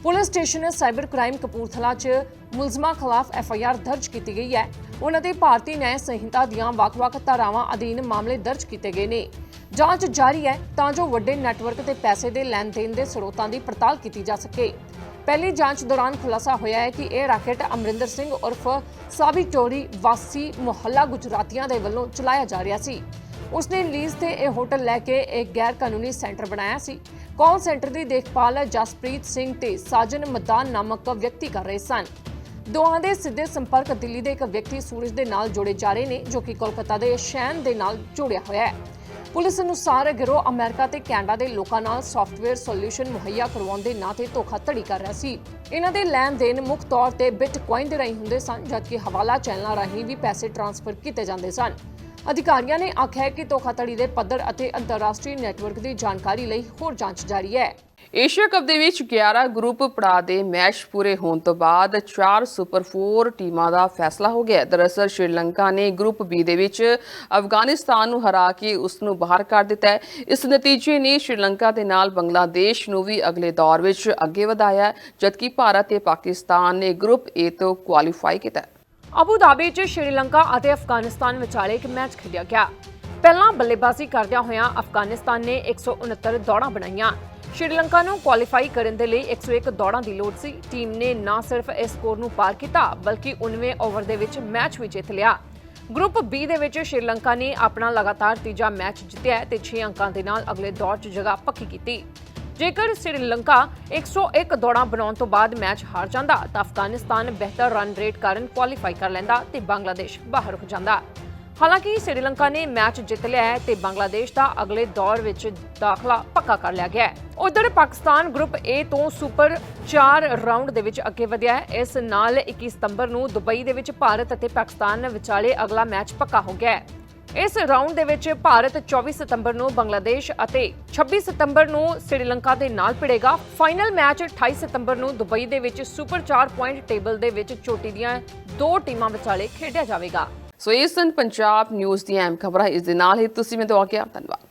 Police station cyber crime Kapurthala 'ਚ ਮੁਲਜ਼ਮਾਂ ਖਿਲਾਫ ਐਫ ਆਈ ਆਰ ਦਰਜ ਕੀਤੀ ਗਈ ਹੈ। ਉਹਨਾਂ ਦੇ ਭਾਰਤੀ ਨਿਆਂ ਸੰਹਿਤਾ ਦੀਆਂ ਵੱਖ-ਵੱਖ ਧਾਰਾਵਾਂ ਅਧੀਨ ਮਾਮਲੇ ਦਰਜ ਕੀਤੇ ਗਏ ਨੇ। ਜਾਂਚ ਜਾਰੀ ਹੈ ਤਾਂ ਜੋ ਵੱਡੇ ਨੈਟਵਰਕ ਤੇ ਪੈਸੇ ਦੇ ਲੈਣ-ਦੇਣ ਦੇ ਸਰੋਤਾਂ ਦੀ ਪੜਤਾਲ ਕੀਤੀ ਜਾ ਸਕੇ। ਪਹਿਲੀ ਜਾਂਚ ਦੌਰਾਨ ਖੁਲਾਸਾ ਹੋਇਆ ਹੈ ਕਿ ਇਹ ਰਾਕੇਟ ਅਮਰਿੰਦਰ ਸਿੰਘ ਉਰਫ ਸਾਬੀ ਟੋਰੀ ਵਾਸੀ ਮੁਹੱਲਾ ਗੁਜਰਾਤੀਆਂ ਦੇ ਵੱਲੋਂ ਚਲਾਇਆ ਜਾ ਰਿਹਾ ਸੀ। ਉਸਨੇ ਲੀਜ਼ ਤੇ ਇਹ ਹੋਟਲ ਲੈ ਕੇ ਇੱਕ ਗੈਰ ਕਾਨੂੰਨੀ ਸੈਂਟਰ ਬਣਾਇਆ ਸੀ। ਕਾਲ ਸੈਂਟਰ ਦੀ ਦੇਖਭਾਲ ਜਸਪ੍ਰੀਤ ਸਿੰਘ ਤੇ ਸਾਜਨ ਮਦਾਨ ਨਾਮਕ ਵਿਅਕਤੀ ਕਰ ਰਹੇ ਸਨ। ਦੋਹਾਂ ਦੇ ਸਿੱਧੇ ਸੰਪਰਕ ਦਿੱਲੀ ਦੇ ਇੱਕ ਵਿਅਕਤੀ ਸੂਰਜ ਦੇ ਨਾਲ ਜੋੜੇ ਜਾ ਰਹੇ ਨੇ, ਜੋ ਕਿ ਕੋਲਕਾਤਾ ਦੇ ਸ਼ੈਨ ਦੇ ਨਾਲ ਜੁੜਿਆ ਹੋਇਆ ਹੈ। ਪੁਲਿਸ ਅਨੁਸਾਰ ਗਿਰੋਹ ਅਮਰੀਕਾ ਤੇ ਕੈਨੇਡਾ ਦੇ ਲੋਕਾਂ ਨਾਲ ਸੌਫਟਵੇਅਰ ਸੋਲੂਸ਼ਨ ਮੁਹੱਈਆ ਕਰਵਾਉਣ ਦੇ ਨਾਂ ਤੇ ਧੋਖਾਧੜੀ ਕਰ ਰਿਹਾ ਸੀ। ਇਹਨਾਂ ਦੇ ਲੈਣ ਦੇਣ ਮੁੱਖ ਤੌਰ ਤੇ ਬਿਟਕੋਇਨ ਦੇ ਰਾਹੀਂ ਹੁੰਦੇ ਸਨ, ਜਦਕਿ ਹਵਾਲਾ ਚੈਨਲਾਂ ਰਾਹੀਂ ਵੀ ਪੈਸੇ ਟ੍ਰਾਂਸਫਰ ਕੀਤੇ ਜਾਂਦੇ ਸਨ। ਅਧਿਕਾਰੀਆਂ ਨੇ ਆਖਿਆ ਹੈ ਕਿ ਧੋਖਾਧੜੀ ਦੇ ਪੱਧਰ ਅਤੇ ਅੰਤਰਰਾਸ਼ਟਰੀ ਨੈਟਵਰਕ ਦੀ ਜਾਣਕਾਰੀ ਲਈ ਹੋਰ ਜਾਂਚ ਜਾਰੀ ਹੈ। ਏਸ਼ੀਆ ਕੱਪ ਦੇ ਵਿੱਚ 11 ਗਰੁੱਪ ਪੜਾਅ ਦੇ ਮੈਚ ਪੂਰੇ ਹੋਣ ਤੋਂ ਬਾਅਦ 4 ਸੁਪਰ 4 ਟੀਮਾਂ ਦਾ ਫੈਸਲਾ ਹੋ ਗਿਆ। ਦਰਅਸਲ ਸ਼੍ਰੀਲੰਕਾ ਨੇ ਗਰੁੱਪ ਬੀ ਦੇ ਵਿੱਚ ਅਫਗਾਨਿਸਤਾਨ ਨੂੰ ਹਰਾ ਕੇ ਉਸ ਨੂੰ ਬਾਹਰ ਕਰ ਦਿੱਤਾ ਹੈ। ਇਸ ਨਤੀਜੇ ਨੇ ਸ਼੍ਰੀਲੰਕਾ ਦੇ ਨਾਲ ਬੰਗਲਾਦੇਸ਼ ਨੂੰ ਵੀ ਅਗਲੇ ਦੌਰ ਵਿੱਚ ਅੱਗੇ ਵਧਾਇਆ ਜਦਕਿ ਭਾਰਤ ਤੇ ਪਾਕਿਸਤਾਨ ਨੇ ਗਰੁੱਪ ਏ ਤੋਂ ਕੁਆਲੀਫਾਈ ਕੀਤਾ ਅਬੂ ਧਾਬੀ 'ਚ ਸ਼੍ਰੀਲੰਕਾ ਅਤੇ ਅਫਗਾਨਿਸਤਾਨ ਵਿਚਾਲੇ ਇੱਕ ਮੈਚ ਖੇਡਿਆ ਗਿਆ। ਪਹਿਲਾਂ ਬੱਲੇਬਾਜ਼ੀ ਕਰਦਿਆਂ ਹੋਇਆਂ ਅਫਗਾਨਿਸਤਾਨ ਨੇ 169 ਦੌੜਾਂ ਬਣਾਈਆਂ। ਸ਼੍ਰੀਲੰਕਾ ਨੂੰ ਕੁਆਲੀਫਾਈ ਕਰਨ ਦੇ ਲਈ 101 ਦੌੜਾਂ ਦੀ ਲੋੜ ਸੀ। ਟੀਮ ਨੇ ਨਾ ਸਿਰਫ ਇਸ ਸਕੋਰ ਨੂੰ ਪਾਰ ਕੀਤਾ, ਬਲਕਿ 19ਵੇਂ ਓਵਰ ਦੇ ਵਿੱਚ ਮੈਚ ਵੀ ਜਿੱਤ ਲਿਆ। ਗਰੁੱਪ ਬੀ ਦੇ ਵਿੱਚ ਸ਼੍ਰੀਲੰਕਾ ਨੇ ਆਪਣਾ ਲਗਾਤਾਰ ਤੀਜਾ ਮੈਚ ਜਿੱਤਿਆ ਤੇ 6 ਅੰਕਾਂ ਦੇ ਨਾਲ ਅਗਲੇ ਦੌਰ 'ਚ ਜਗ੍ਹਾ ਪੱਕੀ ਕੀਤੀ। ਜੇਕਰ ਸ਼੍ਰੀਲੰਕਾ 101 ਦੌੜਾਂ ਬਣਾਉਣ ਤੋਂ ਬਾਅਦ ਮੈਚ ਹਾਰ ਜਾਂਦਾ, ਤਾਂ ਅਫਗਾਨਿਸਤਾਨ ਬਿਹਤਰ ਰਨ ਰੇਟ ਕਾਰਨ ਕੁਆਲੀਫਾਈ ਕਰ ਲੈਂਦਾ ਤੇ ਬੰਗਲਾਦੇਸ਼ ਬਾਹਰ ਹੋ ਜਾਂਦਾ। ਹਾਲਾਂਕਿ ਸ਼੍ਰੀਲੰਕਾ ਨੇ ਮੈਚ ਜਿੱਤ ਲਿਆ ਹੈ ਤੇ ਬੰਗਲਾਦੇਸ਼ ਦਾ ਅਗਲੇ ਦੌਰ ਵਿੱਚ ਦਾਖਲਾ ਪੱਕਾ ਕਰ ਲਿਆ ਗਿਆ ਹੈ। ਉਧਰ ਪਾਕਿਸਤਾਨ ਗਰੁੱਪ A ਤੋਂ ਸੁਪਰ 4 ਰਾਊਂਡ ਦੇ ਵਿੱਚ ਅੱਗੇ ਵਧਿਆ ਹੈ। ਇਸ ਨਾਲ 21 ਸਤੰਬਰ ਨੂੰ ਦੁਬਈ ਦੇ ਵਿੱਚ ਭਾਰਤ ਅਤੇ ਪਾਕਿਸਤਾਨ ਵਿਚਾਲੇ ਅਗਲਾ ਮੈਚ ਪੱਕਾ ਹੋ ਗਿਆ ਹੈ। ਇਸ ਰਾਊਂਡ ਦੇ ਵਿੱਚ ਭਾਰਤ 24 ਸਤੰਬਰ ਨੂੰ ਬੰਗਲਾਦੇਸ਼ ਅਤੇ 26 ਸਤੰਬਰ ਨੂੰ ਸ੍ਰੀਲੰਕਾ ਦੇ ਨਾਲ ਭਿੜੇਗਾ। ਫਾਈਨਲ ਮੈਚ 28 ਸਤੰਬਰ ਨੂੰ ਦੁਬਈ ਦੇ ਵਿੱਚ ਸੁਪਰ 4 ਪੁਆਇੰਟ ਟੇਬਲ ਦੇ ਵਿੱਚ ਚੋਟੀ ਦੀਆਂ ਦੋ ਟੀਮਾਂ ਵਿਚਾਲੇ ਖੇਡਿਆ ਜਾਵੇਗਾ। ਸੋ ਇਹ ਸਨ ਪੰਜਾਬ ਨਿਊਜ਼ ਦੀਆਂ ਅਹਿਮ ਖਬਰਾਂ ਇਸ ਦੇ ਨਾਲ ਹੀ। ਤੁਸੀਂ ਮੈਨੂੰ ਆ ਗਿਆ ਧੰਨਵਾਦ।